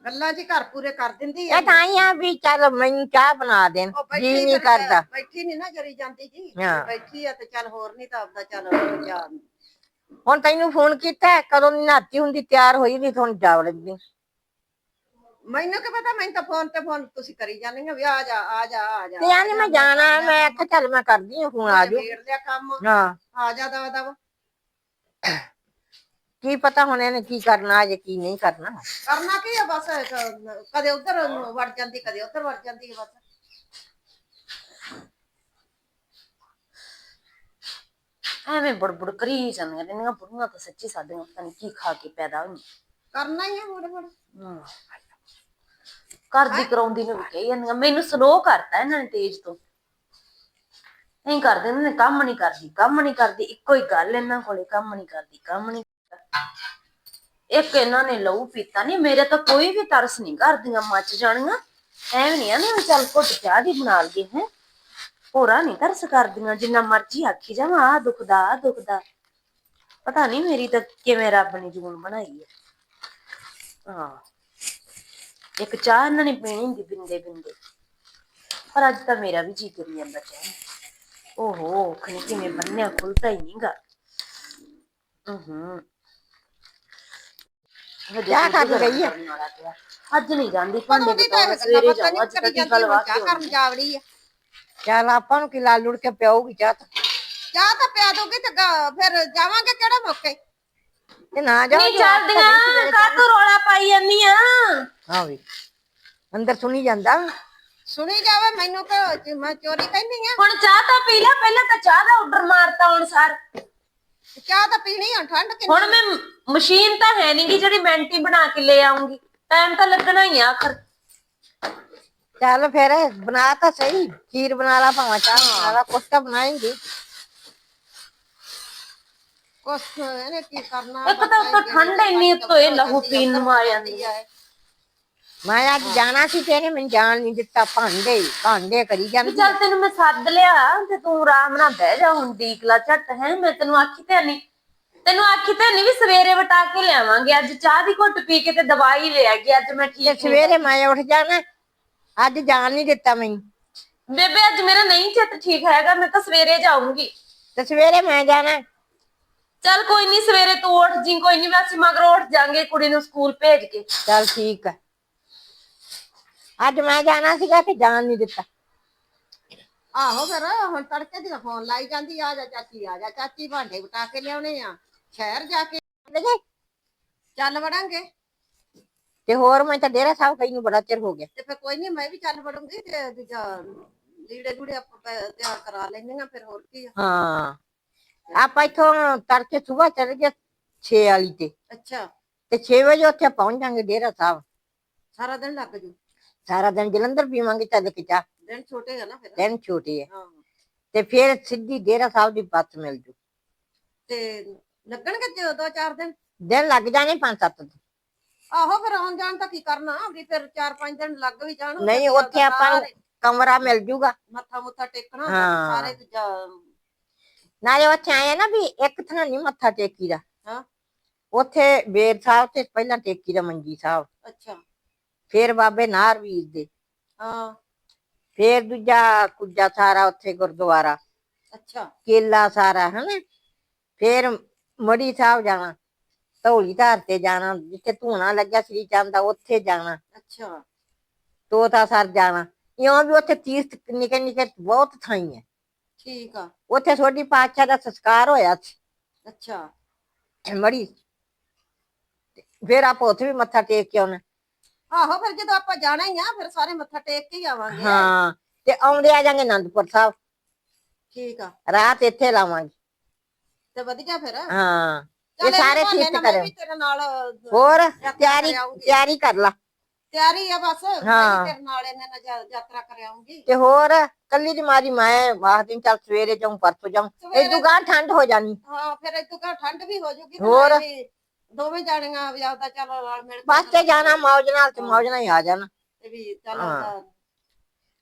ਗੱਲਾਂ ਹੀ ਘਰ ਪੂਰੇ ਕਰ ਦਿੰਦੀ ਇਹ ਤਾਂ ਹੀ ਆ ਵੀ ਚੱਲ ਮੈਨੂੰ ਚਾਹ ਬਣਾ ਦੇਣ ਉਹ ਬੈਠੀ ਜੀ ਨਹੀਂ ਫਿਰ ਕਰਦਾ। ਬੈਠੀ ਨਹੀਂ ਨਾ ਜਰੀ ਜਾਂਦੀ ਜੀ। ਹਾਂ। ਬੈਠੀ ਆ ਤੇ ਚੱਲ ਹੋਰ ਨਹੀਂ ਤਾਂ ਆਪਦਾ ਚੱਲ ਜਾ। ਹੁਣ ਤੈਨੂੰ ਫੋਨ ਕੀਤਾ ਹੈ, ਕਦੋਂ ਦੀ ਨਹਾਤੀ ਹੁੰਦੀ ਤਿਆਰ ਹੋਈ ਨਹੀਂ ਤੁਹਾਨੂੰ ਜਾ ਲੈਂਦੀ ਮੈਨੂੰ ਕੀ ਪਤਾ ਮੈਨੂੰ ਤਾਂ ਫੋਨ ਤੇ ਫੋਨ ਤੁਸੀਂ ਕਰੀ ਜਾਂਦੇ ਵੀ ਆ ਜਾ ਆ ਜਾ ਆ ਜਾ। ਤੇ ਆਂਦੀ ਮੈਂ ਜਾਣਾ ਹੈ, ਮੈਂ ਆਖਿਆ ਚੱਲ ਮੈਂ ਕਰਦੀ ਹਾਂ ਫੋਨ ਆ ਵੇੜ ਲਿਆ ਕੰਮ। ਹਾਂ। ਆ ਜਾ ਦਵਾ ਦਵਾ ਕੀ ਪਤਾ ਹੁਣ ਇਹਨੇ ਕੀ ਕਰਨਾ ਅਜੇ ਕੀ ਨਹੀਂ ਕਰਨਾ। ਕਰਨਾ ਕੀ ਆ ਬਸ ਕ- ਕਦੇ ਉਧਰ ਵੜ ਜਾਂਦੀ ਕਦੇ ਉਧਰ ਵੜ ਜਾਂਦੀ ਆ ਬਸ। ਐਵੇਂ ਬੜਬੜ ਕਰੀ ਜਾਂਦੀਆਂ ਰਹਿੰਦੀਆਂ ਬੁੜੀਆਂ ਤਾਂ ਸੱਚੀ ਸਾਡੀਆਂ ਪਤਾ ਨਹੀਂ ਕੀ ਖਾ ਕੇ ਪੈਦਾ ਹੋਈਆਂ। ਕਰਨਾ ਹੀ ਆ ਮੁੜ ਮੁੜ ਹਮ। ਕਰਦੀ ਕਰਾਉਂਦੀ ਨੂੰ ਵੀ ਕਹੀ ਜਾਂਦੀਆਂ ਮੈਨੂੰ ਸਲੋ ਕਰਤਾ ਇਹਨਾਂ ਨੇ ਤੇਜ ਤੋਂ। ਨਹੀਂ ਕਰਦੇ ਇਹਨਾਂ ਨੇ ਕੰਮ ਨਹੀਂ ਕਰਦੀ ਕੰਮ ਨਹੀਂ ਕਰਦੀ ਇੱਕੋ ਹੀ ਗੱਲ ਇਹਨਾਂ ਕੋਲੇ ਕੰਮ ਨਹੀਂ ਕਰਦੀ ਕੰਮ ਨਹੀਂ ਇੱਕ ਇਹਨਾਂ ਨੇ ਲਹੂ ਪੀਤਾ ਨਹੀਂ ਮੇਰੇ ਤਾਂ ਕੋਈ ਵੀ ਤਰਸ ਨਹੀਂ ਕਰਦੀਆਂ ਮੱਚ ਜਾਣੀਆਂ। ਐਵੇਂ ਨਹੀਂ ਆਨੇ ਚੱਲ ਘੁੱਟ ਚਾਹ ਦੀ ਬਣਾ ਲਈਏ, ਹੈ। ਪੂਰਾ ਨਹੀਂ ਤਰਸ ਕਰਦੀਆਂ, ਜਿੰਨਾ ਮਰਜ਼ੀ ਆਖੀ ਜਾਵਾਂ ਆ ਦੁਖਦਾ ਆ ਦੁਖਦਾ। ਪਤਾ ਨਹੀਂ ਮੇਰੀ ਤਾਂ ਕਿਵੇਂ ਰੱਬ ਨੇ ਜੂਨ ਬਣਾਈ ਹੈ ਹਾਂ। ਇੱਕ ਚਾਹ ਇਹਨਾਂ ਨੇ ਪੀਣੀ ਹੁੰਦੀ ਬਿੰਦੇ ਬਿੰਦੇ। ਪਰ ਅੱਜ ਤਾਂ ਮੇਰਾ ਵੀ ਜੀ ਕਰੀ ਜਾਂਦਾ ਚਾਹ। ਓਹੋ ਖਣੀ ਕਿਵੇਂ ਬੰਨਿਆ, ਖੁੱਲਦਾ ਹੀ ਨਹੀਂਗਾ ਹੂੰ। ਚਾਹ ਖਾ ਕੇ ਗਈ ਆ? ਅੱਜ ਨਹੀਂ ਜਾਂਦੀ ਪਰ ਭਾਂਡੇ ਉਹਦੀ ਤਾਂ ਬਤਾਉਣ ਇਹ ਸਵੇਰੇ ਗੱਲਾਂ ਪਤਾ ਜਾਵਾਂ ਨਹੀਂ ਅੱਜ ਕਰੀ ਤੱਕ ਜਾਂਦੀ ਗੱਲ ਹੁਣ ਬਾਤ ਚਾਹ ਕਰਨ ਜਾਵੜੀ ਆ। ਚੱਲ ਆਪਾਂ ਨੂੰ ਕੀ ਲਾਲ ਲੁੜ ਕੇ ਪਿਆਉਗੀ ਚਾਹ ਤਾਂ। ਚਾਹ ਤਾਂ ਪਿਆ ਦੋਗੇ ਤੇ ਗ- ਫਿਰ ਜਾਵਾਂਗੇ ਕਿਹੜਾ ਮੌਕੇ? ਤੇ ਨਾ ਜਾਓ ਨਹੀਂ ਜੋ ਆਪ ਤਾਂ ਨਹੀਂ ਚੱਲਦੀਆਂ ਸਵੇਰੇ ਕਾ ਤੂੰ ਰੋਲਾ ਪਾਈ ਜਾਂਦੀ ਆ ਹਾਂ ਵੀ ਅੰਦਰ ਸੁਣੀ ਜਾਂਦਾ। ਸੁਣੀ ਜਾਵੇ ਮੈਨੂੰ ਤਾਂ ਚ- ਮੈਂ ਚੋਰੀ ਕਹਿੰਦੀ ਆ। ਹੁਣ ਚਾਹ ਤਾਂ ਪੀ ਲੈ ਪਹਿਲਾਂ ਤਾਂ ਚਾਹ ਦਾ ਆਰਡਰ ਮਾਰਤਾ ਹੁਣ ਸਰ। ਚਾਹ ਤਾਂ ਪੀਣੀ ਆ ਠੰਡ ਕਿੰਨੀ ਹੁਣ ਮੈਂ ਮਸ਼ੀਨ ਤਾਂ ਹੈ ਨਹੀਂਗੀ ਜਿਹੜੀ ਮੈਂਟੀ ਬਣਾ ਕੇ ਲੈ ਆਉਂਗੀ ਟਾਈਮ ਤਾਂ ਲੱਗਣਾ ਹੀ ਆ ਆਖਰ। ਚੱਲ ਫਿਰ ਬਣਾ ਤਾਂ ਸਹੀ ਖੀਰ ਬਣਾ ਲਾ ਭਾਵੇਂ ਚਾਹ ਬਣਾ ਲਾ ਕੁਛ ਤਾਂ ਬਣਾਏਂਗੇ। ਕੁਛ ਇਹਨੇ ਕੀ ਕਰਨਾ ਇੱਕ ਤਾਂ ਉੱਤੋਂ ਠੰਡ ਇੰਨੀ ਉੱਤੋਂ ਇਹ ਲਹੂ ਪੀਣ ਨੂੰ ਆ ਜਾਂਦੀ ਆ। ਮੈਂ ਅੱਜ ਜਾਣਾ ਸੀ ਤੇ ਇਹਨੇ ਮੈਨੂੰ ਜਾਣ ਨਹੀਂ ਦਿੱਤਾ ਭਾਂਡੇ ਹੀ, ਭਾਂਡੇ ਕਰੀ ਵੀ ਜਾਂਦੀ ਚੱਲ ਤੈਨੂੰ ਮੈਂ ਸੱਦ ਲਿਆ ਤੇ ਤੂੰ ਆਰਾਮ ਨਾਲ ਬਹਿ ਜਾ ਹੁਣ ਦੀਕਲਾ ਝੱਟ ਹੈ ਮੈਂ ਤੈਨੂੰ ਆਖੀ ਤੇ ਨਹੀਂ ਤੈਨੂੰ ਆਖੀ ਤੇ ਨਹੀਂ ਵੀ ਸਵੇਰੇ ਵਟਾ ਕੇ ਲਿਆਵਾਂਗੇ ਅੱਜ ਚਾਹ ਦੀ ਘੁੱਟ ਪੀ ਕੇ ਤੇ ਦਵਾਈ ਲੈ ਗਈ ਅੱਜ ਮੈਂ ਤੇ ਠੀਕ ਨਹੀਂ ਸਵੇਰੇ ਮੈਂ ਉੱਠ ਜਾਣਾ ਅੱਜ ਜਾਣ ਨਹੀਂ ਦਿੱਤਾ ਮੈਨੂੰ। ਬੇਬੇ ਅੱਜ ਮੇਰਾ ਨਹੀਂ ਚਿੱਤ ਠੀਕ ਹੈਗਾ ਮੈਂ ਤਾਂ ਸਵੇਰੇ ਜਾਊਂਗੀ। ਤੇ ਸਵੇਰੇ ਮੈਂ ਜਾਣਾ। ਚੱਲ ਕੋਈ ਨਹੀਂ ਸਵੇਰੇ ਤੂੰ ਉੱਠ ਜੀ ਕੋਈ ਨਹੀਂ ਵੈਸੇ ਮਗਰੋਂ ਉੱਠ ਜਾਾਂਗੇ ਕੁੜੀ ਨੂੰ ਸਕੂਲ ਭੇਜ ਕੇ। ਚੱਲ ਠੀਕ ਹੈ ਅੱਜ ਮੈਂ ਜਾਣਾ ਸੀਗਾ ਤੇ ਜਾਣ ਨਹੀਂ ਦਿੱਤਾ। ਆਹੋ ਫਿਰ ਹੁਣ ਤੜਕੇ ਦੀ ਫੋਨ ਲਾਈ ਜਾਂਦੀ ਆ ਜਾ ਚਾਚੀ ਆ ਜਾ ਚਾਚੀ ਭਾਂਡੇ ਵਟਾ ਕੇ ਲਿਆਉਣੇ ਆ ਸ਼ਹਿਰ ਜਾ ਕੇ। ਲਗੇ ਚੱਲ ਵੜਾਂਗੇ। ਤੇ ਹੋਰ ਮੈਂ ਤਾਂ ਡੇਰਾ ਸਾਹਿਬ ਕਈ ਨੂੰ ਬੜਾ ਚਿਰ ਹੋ ਗਿਆ। ਤੇ ਫਿਰ ਕੋਈ ਨਹੀਂ ਮੈਂ ਵੀ ਚੱਲ ਵੜੂੰਗੀ ਤੇ ਦੂਜਾ ਲੀੜੇ ਲੂੜੇ ਆਪਾਂ ਪੈ- ਤਿਆਰ ਕਰਾ ਲੈਣੀਆਂ ਫਿਰ ਹੋਰ ਕੀ ਆ। ਹਾਂ ਆਪਾਂ ਇੱਥੋਂ ਤੜਕੇ ਸਵੇਰ ਚੱਲ ਗਏ 6 ਵਾਲੀ ਤੇ। ਅੱਛਾ। ਤੇ 6 ਵਜੇ ਉੱਥੇ ਪਹੁੰਚ ਜਾਾਂਗੇ ਡੇਰਾ ਸਾਹਿਬ। ਸਾਰਾ ਦਿਨ ਲੱਗ ਜੂ। ਸਾਰਾ ਦਿਨ ਜਲੰਧਰ ਪੀਵਾਂਗੇ ਚੱਲ ਕੇ ਚਾਹ। ਦਿਨ ਛੋਟੇ ਆ ਨਾ ਫਿਰ। ਦਿਨ ਛੋਟੇ ਹੈ ਹਾਂ। ਤੇ ਫਿਰ ਸਿੱਧੀ ਡੇਰਾ ਸਾਹਿਬ ਦੀ ਬੱਸ ਮਿਲ ਜੂ। ਤੇ ਲੱਗਣਗੇ ਜੋ ਦੋ ਚਾਰ ਦਿਨ? ਦਿਨ ਲੱਗ ਜਾਣੇ ਪੰਜ ਸੱਤ ਦਿਨ। ਆਹੋ ਫਿਰ ਆਉਣ ਜਾਣ ਤਾਂ ਕੀ ਕਰਨਾ? ਵੀ ਫਿਰ ਚਾਰ ਪੰਜ ਦਿਨ ਲੱਗ ਵੀ ਜਾਣ। ਨਹੀਂ ਉੱਥੇ ਆਪਾਂ ਨੂੰ ਕਮਰਾ ਮਿਲ ਜੂਗਾ। ਮੱਥਾ ਮੁੱਥਾ ਟੇਕਣਾ ਹਾਂ। ਸਾਰੇ ਦੂਜਾ ਨਾਲੇ ਉੱਥੇ ਆਏ ਨਾ ਵੀ ਇੱਕ ਥਾਂ ਨਹੀਂ ਮੱਥਾ ਟੇਕੀ ਦਾ ਹਾਂ। ਉੱਥੇ ਬੇਰ ਸਾਹਿਬ ਤੇ ਪਹਿਲਾਂ ਟੇਕੀ ਦਾ ਮੰਜੀ ਸਾਹਿਬ। ਅੱਛਾ। ਫਿਰ ਬਾਬੇ ਨਾਰ ਵੀਰ ਦੇ। ਹਾਂ। ਫਿਰ ਦੂਜਾ ਕੁੱਜਾ ਸਾਰਾ ਉੱਥੇ ਗੁਰਦੁਆਰਾ। ਅੱਛਾ। ਕੇਲਾ ਸਾਰਾ ਹਨਾ? ਫਿਰ ਮੜੀ ਸਾਹਿਬ ਜਾਣਾ। ਧੌਲੀ ਧਾਰ ਤੇ ਜਾਣਾ ਜਿੱਥੇ ਧੂਣਾ ਲੱਗਿਆ ਸ੍ਰੀ ਚੰਦ ਦਾ ਉੱਥੇ ਜਾਣਾ। ਅੱਛਾ। ਤੋਤਾ ਸਰ ਜਾਣਾ। ਇਉਂ ਵੀ ਉੱਥੇ ਤੀਰਥ ਨਿੱਕੇ ਨਿੱਕੇ ਬਹੁਤ ਥਾਈ ਹੈ ਠੀਕ ਆ। ਉੱਥੇ ਛੋਟੀ ਪਾਤਸ਼ਾਹ ਦਾ ਸੰਸਕਾਰ ਹੋਇਆ ਸੀ। ਅੱਛਾ। ਮੜੀ। ਫਿਰ ਆਪਾਂ ਉੱਥੇ ਵੀ ਮੱਥਾ ਟੇਕ ਕੇ ਆਉਣਾ। ਆਹੋ ਫਿਰ ਜਦੋਂ ਆਪਾਂ ਜਾਣਾ ਹੀ ਆ ਫਿਰ ਸਾਰੇ ਮੱਥਾ ਟੇਕ ਕੇ ਹੀ ਆਵਾਂਗੇ। ਹਾਂ। ਤੇ ਆਉਂਦੇ ਆ ਜਾਾਂਗੇ ਆਨੰਦਪੁਰ ਸਾਹਿਬ। ਠੀਕ ਆ। ਰਾਤ ਇੱਥੇ ਲਾਵਾਂਗੇ। ਤੇ ਵਧੀਆ ਫਿਰ। ਹਾਂ। ਚੱਲ ਇਹ ਸਾਰੇ ਬਹਾਨੇ ਤੀਰਥ ਨਾਲ ਮੈਂ ਕਰਿਓ। ਵੀ ਤੇਰੇ ਨਾਲ ਅਹ, ਹੋਰ ਯਾਤਰਾ ਤਿਆਰੀ। ਤਿਆਰੀ ਕਰ ਲਾ। ਤਿਆਰੀ ਆ ਬਸ। ਮੈਂ ਹਾਂ। ਵੀ ਤੇਰੇ ਨਾਲ ਇਹਨਾਂ ਨਾਲ ਜਾ- ਯਾਤਰਾ ਕਰ ਆਉਂਗੀ ਤੇ ਹੋਰ ਕੱਲੀ ਦੀ ਮਾਰੀ ਮੈਂ ਆਖ ਦਿਨ ਚੱਲ ਸਵੇਰੇ ਜਾਉਂ ਪਰਸੋਂ ਜਾਉਂ ਸਵੇਰੇ ਇਦੋਂ ਗਾਂ ਠੰਡ ਹੋ ਜਾਣੀ। ਹਾਂ ਫਿਰ ਇਤੋਂ ਕਾ ਠੰਡ ਵੀ ਹੋ ਜੂਗੀ ਹੋਰ? ਦੋਵੇਂ ਜਾਣੀਆਂ ਵੀ ਆਪਦਾ ਚੱਲ ਨਾਲ ਮਿਲ ਕੇ ਬਸ ਤੇ ਜਾਣਾ ਮੌਜ ਨਾਲ ਤੇ ਮੌਜ ਨਾਲ ਹੀ ਆ ਜਾਣਾ। ਤੇ ਵੀ ਚੱਲ ਹਾਂ।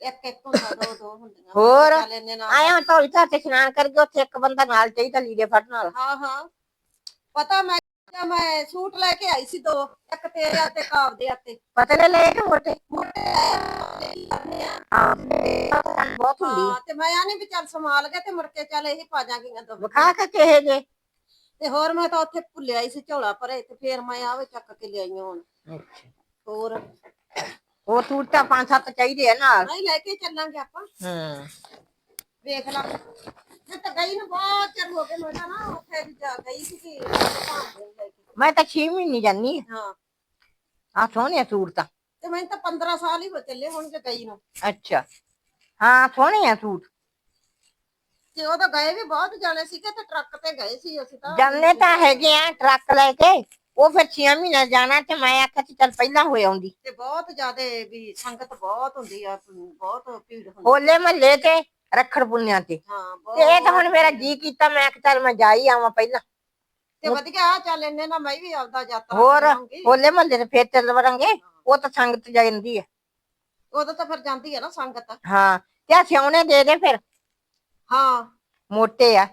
ਇੱਕ ਇੱਕ ਹੁੰਦਾ ਦੋ ਦੋ ਹੁੰਦੀਆਂ। ਹੋਰ? ਚੱਲ ਇੰਨੇ ਨਾਲ। ਆਇਆ ਧੌਲੀ ਧਾਰ ਤੇ ਇਸ਼ਨਾਨ ਕਰਕੇ ਉੱਥੇ ਇੱਕ ਬੰਦਾ ਨਾਲ ਚਾਹੀਦਾ ਲੀੜੇ ਫੜਨ ਹਾਂ ਹਾਂ। ਪਤਾ ਮੈਂ ਤਾਂ ਮੈਂ ਸੂਟ ਲੈ ਕੇ ਆਈ ਸੀ ਦੋ ਇੱਕ ਤੇਰੇ ਹੱਥੇ ਕਾਬ ਦੇ ਹੱਥੇ ਪਤਲੇ ਲੈ ਕੇ ਮੋਟੇ। ਮੋਟੇ ਹਾਂ ਬਹੁਤ ਹੁੰਦੀ ਹਾਂ ਤੇ ਮੈਂ ਆ ਨਹੀਂ ਵੀ ਚੱਲ ਸੰਭਾਲ ਕੇ ਤੇ ਮੁੜ ਕੇ ਚੱਲ ਇਹੀ ਪਾ ਜਾਾਂਗੀਆਂ ਦੋ ਵਿਖਾ ਕੇ ਕਿਹੇ ਜੇ ਤੇ ਹੋਰ ਮੈਂ ਤਾਂ ਉੱਥੇ ਭੁੱਲਿਆ ਹੀ ਸੀ ਝੋਲਾ ਭਰੇ ਤੇ ਫੇਰ ਮੈਂ ਆਵੇ ਚੱਕ ਕੇ ਲਿਆਈਆਂ ਹੁਣ। ਹੋਰ? ਉਹ ਸੂਟ ਤਾਂ ਪੰਜ ਸੱਤ ਚਾਹੀਦੇ ਆ ਨਾਲ। ਨਹੀਂ ਲੈ ਕੇ ਚੱਲਾਂਗੇ ਆਪਾਂ। ਹੂੰ। ਵੇਖ ਲਾ। ਮੈਂ ਤਾਂ ਗਈ ਨੂੰ ਬਹੁਤ ਚਿਰ ਹੋ ਗਏ ਮੈਂ ਤਾਂ ਨਾ ਉੱਥੇ ਵੀ ਜਾ ਗਈ ਸੀ ਕਿ ਮੈਂ ਤਾਂ 6 ਮਹੀਨੇ ਜਾਨੀ ਹਾਂ। ਆ ਸੋਹਣੇ ਆ ਸੂਟ ਤਾਂ। ਤੇ ਮੈਨੂੰ ਤਾਂ 15 ਸਾਲ ਹੀ ਹੋ ਚੱਲੇ ਹੋਣਗੇ ਗਈ ਨੂੰ। ਅੱਛਾ। ਹਾਂ ਸੋਹਣੇ ਆ ਸੂਟ। ਤੇ ਉਹ ਤਾਂ ਗਏ ਵੀ ਬਹੁਤ ਜਾਣੇ ਸੀਗੇ ਤੇ ਟਰੱਕ ਤੇ ਗਏ ਸੀ ਅਸੀਂ ਤਾਂ। ਜਾਣੇ ਤਾਂ ਹੈਗੇ ਆ ਟਰੱਕ ਲੈ ਕੇ ਉਹ ਫਿਰ 6 ਮਹੀਨੇ ਜਾਣਾ ਤੇ ਮੈਂ ਆਖਿਆ ਸੀ ਚੱਲ ਪਹਿਲਾਂ ਹੋਏ ਆਉਂਦੀ। ਤੇ ਬਹੁਤ ਜ਼ਿਆਦੇ ਵੀ ਸੰਗਤ ਬਹੁਤ ਹੁੰਦੀ ਆ ਬਹੁਤ ਭੀੜ ਹੁੰਦੀ। ਹੋਲੇ ਮਹੱਲੇ ਤੇ ਰੱਖੜ ਪੁੰਨਿਆ ਤੇ। ਹਾਂ ਤੇ ਇਹ ਤਾਂ ਹੁਣ ਮੇਰਾ ਜੀ ਕੀਤਾ ਮੈਂ ਕਿ ਚੱਲ ਮੈਂ ਜਾ ਹੀ ਆਵਾਂ ਪਹਿਲਾਂ। ਤੇ ਵਧੀਆ ਚੱਲ ਇੰਨੇ ਨਾ ਮੈਂ ਵੀ ਆਪਦਾ ਯਾਤਰਾ ਹੋਰ ਕਰਾਂਗੀ। ਹੋਲੇ ਮਹੱਲੇ ਤੇ ਫੇਰ ਚੱਲ ਵੜਾਂਗੇ ਉਹ ਤਾਂ ਸੰਗਤ ਜਾਂਦੀ ਹੈ ਉਦੋਂ ਤਾਂ ਫਿਰ ਜਾਂਦੀ ਆ ਨਾ ਸੰਗਤ। ਹਾਂ ਤੇ ਆ ਸਿਉਣੇ ਦੇ ਦੇ ਫਿਰ। ਹਾਂ ਮੋਟੇ ਆ।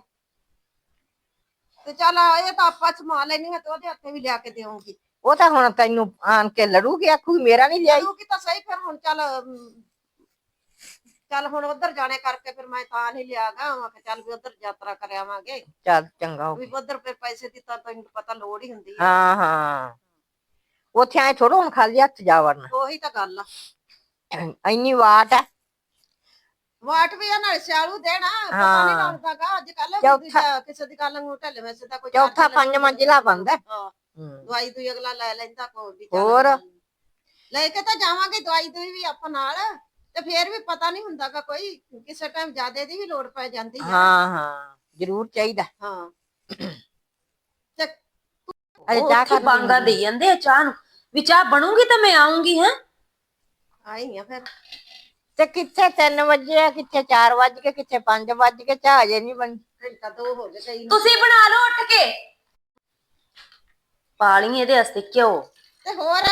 ਤੇ ਚੱਲ ਇਹ ਤਾਂ ਆਪਾਂ ਸਮਾ ਲੈਣੀਆਂ ਤੇ ਉਹਦੇ ਹੱਥੇ ਵੀ ਲਿਆ ਕੇ ਦੇਵਾਂਗੀ। ਉਹ ਤਾਂ ਹੁਣ ਤੈਨੂੰ ਆਣ ਕੇ ਲੜੂਗੀ ਆਖੂ ਮੇਰਾ ਨਹੀਂ ਲਿਆਈ। ਕੀ ਤਾਂ ਸਹੀ ਫਿਰ ਹੁਣ ਚੱਲ ਅਮ, ਚੱਲ ਹੁਣ ਉਧਰ ਜਾਣੇ ਕਰਕੇ ਫਿਰ ਮੈਂ ਤਾਂ ਨਹੀਂ ਲਿਆਗਾ ਮੈਂ ਕਿਹਾ ਚੱਲ ਵੀ ਉਧਰ ਯਾਤਰਾ ਕਰ ਆਵਾਂਗੇ। ਚੱਲ ਚੰਗਾ ਹੋ ਵੀ ਉਧਰ ਫਿਰ ਪੈਸੇ ਦੀ ਤਾਂ ਤੈਨੂੰ ਪਤਾ ਲੋੜ ਹੀ ਹੁੰਦੀ ਆ। ਹਾਂ ਹਾਂ। ਉੱਥੇ ਆਏ ਥੋੜਾ ਹੁਣ ਖਾਲੀ ਹੱਥ ਜਾ ਵੜਨਾ। ਉਹੀ ਤਾਂ ਗੱਲ ਆ। ਇੰਨੀ ਵਾਟ ਆ। ਵਾਟ ਵੀ ਆ ਨਾਲ ਸਿਆਲੂ ਦੇਣਾ ਪਤਾ ਹਾਂ। ਨਹੀਂ ਲੱਗਦਾਗਾ ਅੱਜ ਕੱਲ ਚੌਥਾ- ਕਿਸੇ ਦੀ ਗੱਲ ਨੂੰ ਢੱਲੇ ਵੈਸੇ ਤਾਂ ਕੋਈ ਚੌਥਾ ਚਾਰ ਦਿਨ ਪੰਜ ਮੰਜ਼ਿਲਾ ਬਣਦਾ। ਹਾਂ। ਹੂੰ। ਦਵਾਈ ਦੂਈ ਅਗਲਾ ਲੈ ਲੈਂਦਾ ਕੋ ਵੀ ਚੱਲ ਹੋਰ? ਲੈ ਕੇ ਤਾਂ ਜਾਵਾਂਗੇ ਦਵਾਈ ਦੂਈ ਵੀ ਆਪਾਂ ਨਾਲ ਤੇ ਫੇਰ ਵੀ ਪਤਾ ਨਹੀਂ ਹੁੰਦਾਗਾ ਕੋਈ ਕਿਸੇ ਟਾਈਮ ਜ਼ਿਆਦੇ ਦੀ ਵੀ ਲੋੜ ਪੈ ਜਾਂਦੀ ਆ। ਹਾਂ ਹਾਂ ਜ਼ਰੂਰ ਚਾਹੀਦਾ। ਹਾਂ। (clears throat) ਉਹ ਚਾਹ ਕਰ ਬਾਂਗਾ ਦੇ ਜਾਂਦੇ ਆ ਚਾਹ ਨੂੰ। ਵੀ ਚਾਹ ਬਣੂਗੀ ਤਾਂ ਮੈਂ ਆਉਂਗੀ ਹੈ? ਆਈ ਆ ਫਿਰ। ਤੇ ਕਿੱਥੇ 3 ਵਜੇ ਆ ਕਿੱਥੇ 4 ਵਜ ਕੇ ਕਿੱਥੇ 5 ਵਜ ਕੇ ਚਾਹ ਅਜੇ ਨਹੀਂ ਬਣੀ। ਘੰਟਾ ਦੋ ਹੋ ਗਏ ਗਈ ਨੂੰ? ਤੁਸੀਂ ਬਣਾ ਲਓ ਉੱਠ ਕੇ। ਪਾਲੀ ਇਹਦੇ ਵਾਸਤੇ ਕਿਉਂ ਤੇ ਹੋਰ?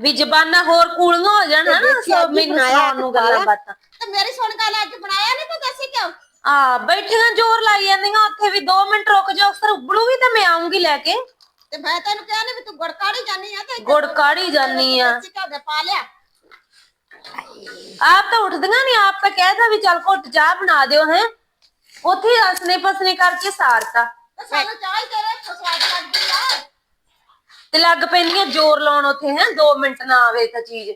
ਵੀ ਜ਼ਬਾਨਾਂ ਹੋਰ ਕੂਲੀਆਂ ਹੋ ਜਾਣ ਨਾ ਦੇਖੀ ਸੋ ਅੱਜ ਹੀ ਮੈਨੂੰ ਬਣਾਇਆ ਸੁਣਾਉਣ ਨੂੰ ਗੱਲਾਂ ਬਾਤਾਂ। ਤੇ ਮੇਰੀ ਸੁਣ ਗੱਲ ਅੱਜ ਬਣਾਇਆ ਨਹੀਂ ਤੂੰ ਦੱਸੀ ਕਿਉਂ ਆ ਬੈਠੀਆਂ ਜ਼ੋਰ ਲਾਈ ਜਾਂਦੀਆਂ ਉੱਥੇ ਵੀ 2 ਮਿੰਟ ਰੁਕ ਜਾਓ ਅਕਸਰ ਉਬਲੂਗੀ ਤਾਂ ਮੈਂ ਆਉਂਗੀ ਲੈ ਕੇ। ਤੇ ਮੈਂ ਤੈਨੂੰ ਕਿਹਾ ਨਹੀਂ ਵੀ ਤੂੰ ਗੜਕਾੜੀ ਜਾਨੀ ਆ ਤੇ ਇੱਥੇ ਗੁੜ ਕਾੜੀ ਜਾਨੀ ਆ। ਘਿਓ ਪਾ ਲਿਆ। ਆਪ ਤਾਂ ਉੱਠਦੀਆਂ ਨਹੀਂ ਆਪ ਤਾਂ ਕਹਿਦਾ ਵੀ ਚੱਲ ਘੁੱਟ ਚਾਹ ਬਣਾ ਦਿਓ ਹੈ। ਉੱਥੇ ਹੀ ਹਸਨੇ ਪਸਨੇ ਕਰਕੇ ਸਾਰਤਾ। ਤੇ ਸਾਨੂੰ ਚਾਹ ਹੀ ਤੇਰੇ ਹੱਥੋਂ ਸਵਾਦ ਲੱਗਦੀ ਆ। ਤੇ ਲੱਗ ਪੈਂਦੀਆਂ ਜ਼ੋਰ ਲਾਉਣ ਉੱਥੇ ਹੈ। 2 ਮਿੰਟ ਨਾ ਆਵੇ ਤਾਂ ਚੀਜ਼।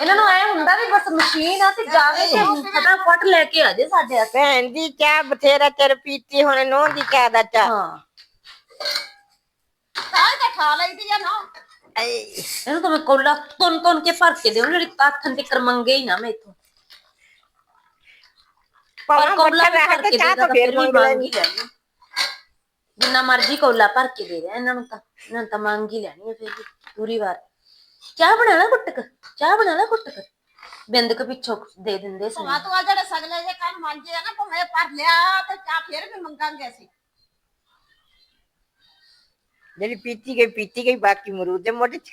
ਇਹਨਾਂ ਨੂੰ ਐ ਹੁੰਦਾ ਵੀ ਬਸ ਮਸ਼ੀਨ ਆ ਤੇ ਜਾਵੇ ਤੇ ਫਟਾਫਟ ਲੈ ਕੇ ਆ ਜੇ ਸਾਡੇ ਹੱਥ। ਭੈਣ ਦੀ ਚਾਹ ਬਥੇਰਾ ਚਿਰ ਪੀਤੀ ਹੁਣ ਨੋਹ ਦੀ ਚਾਹ ਦਾ ਚਾਹ। ਹਾਂ। ਤਾਂ ਤਾਂ ਠਾ ਲਈਦੀ ਆ ਨਾ ਇਹਨੂੰ ਤਾਂ ਮੈਂ ਕੋਲਾ ਤੁੰਨ ਤੁੰਨ ਕੇ ਭਰ ਕੇ ਦੇਉਂ ਜਿਹੜੀ ਕਾਥਨ ਤੇ ਕਰਮੰਗੇ ਹੀ ਨਾ ਮੈਥੋਂ ਪਰ ਕੋਲਾ ਵੀ ਭਰ ਕੇ ਦੇਦਾ ਤਾਂ ਫਿਰ ਵੀ ਮੰਗ ਹੀ ਲੈਣੀ ਆ। ਜਿੰਨਾ ਮਰਜ਼ੀ ਕੋਲਾ ਭਰ ਕੇ ਦੇ ਦੇ ਇਹਨਾਂ ਨੂੰ ਤਾਂ ਇਹਨਾਂ ਨੂੰ ਤਾਂ ਮੰਗ ਹੀ ਲੈਣੀ ਹੈ ਫਿਰ ਵੀ ਪੂਰੀ ਵਾਰ ਚਾਹ ਬਣਾ ਲੈ ਕੁੱਟਕ ਚਾਹ ਬਣਾ ਲੈ ਕੁੱਟਕ ਬਿੰਦਕ ਪਿੱਛੋਂ ਦੇ ਦਿੰਦੇ ਸੀ ਭਾਵੇਂ ਤੂੰ ਆ ਜਿਹੜੇ ਸਗਲੇ ਜੇ ਕੰਨ ਮੰਜੇ ਆ ਨਾ ਭਾਵੇਂ ਭਰ ਲਿਆ ਤੇ ਚਾਹ ਫੇਰ ਵੀ ਮੰਗਾਂਗੇ ਅਸੀਂ ਜਿਹੜੀ ਪੀਤੀ ਗਈ ਪੀਤੀ ਗਈ ਬਾਕੀ ਮਰੂਦ ਦੇ ਮੋਢੇ ਚ।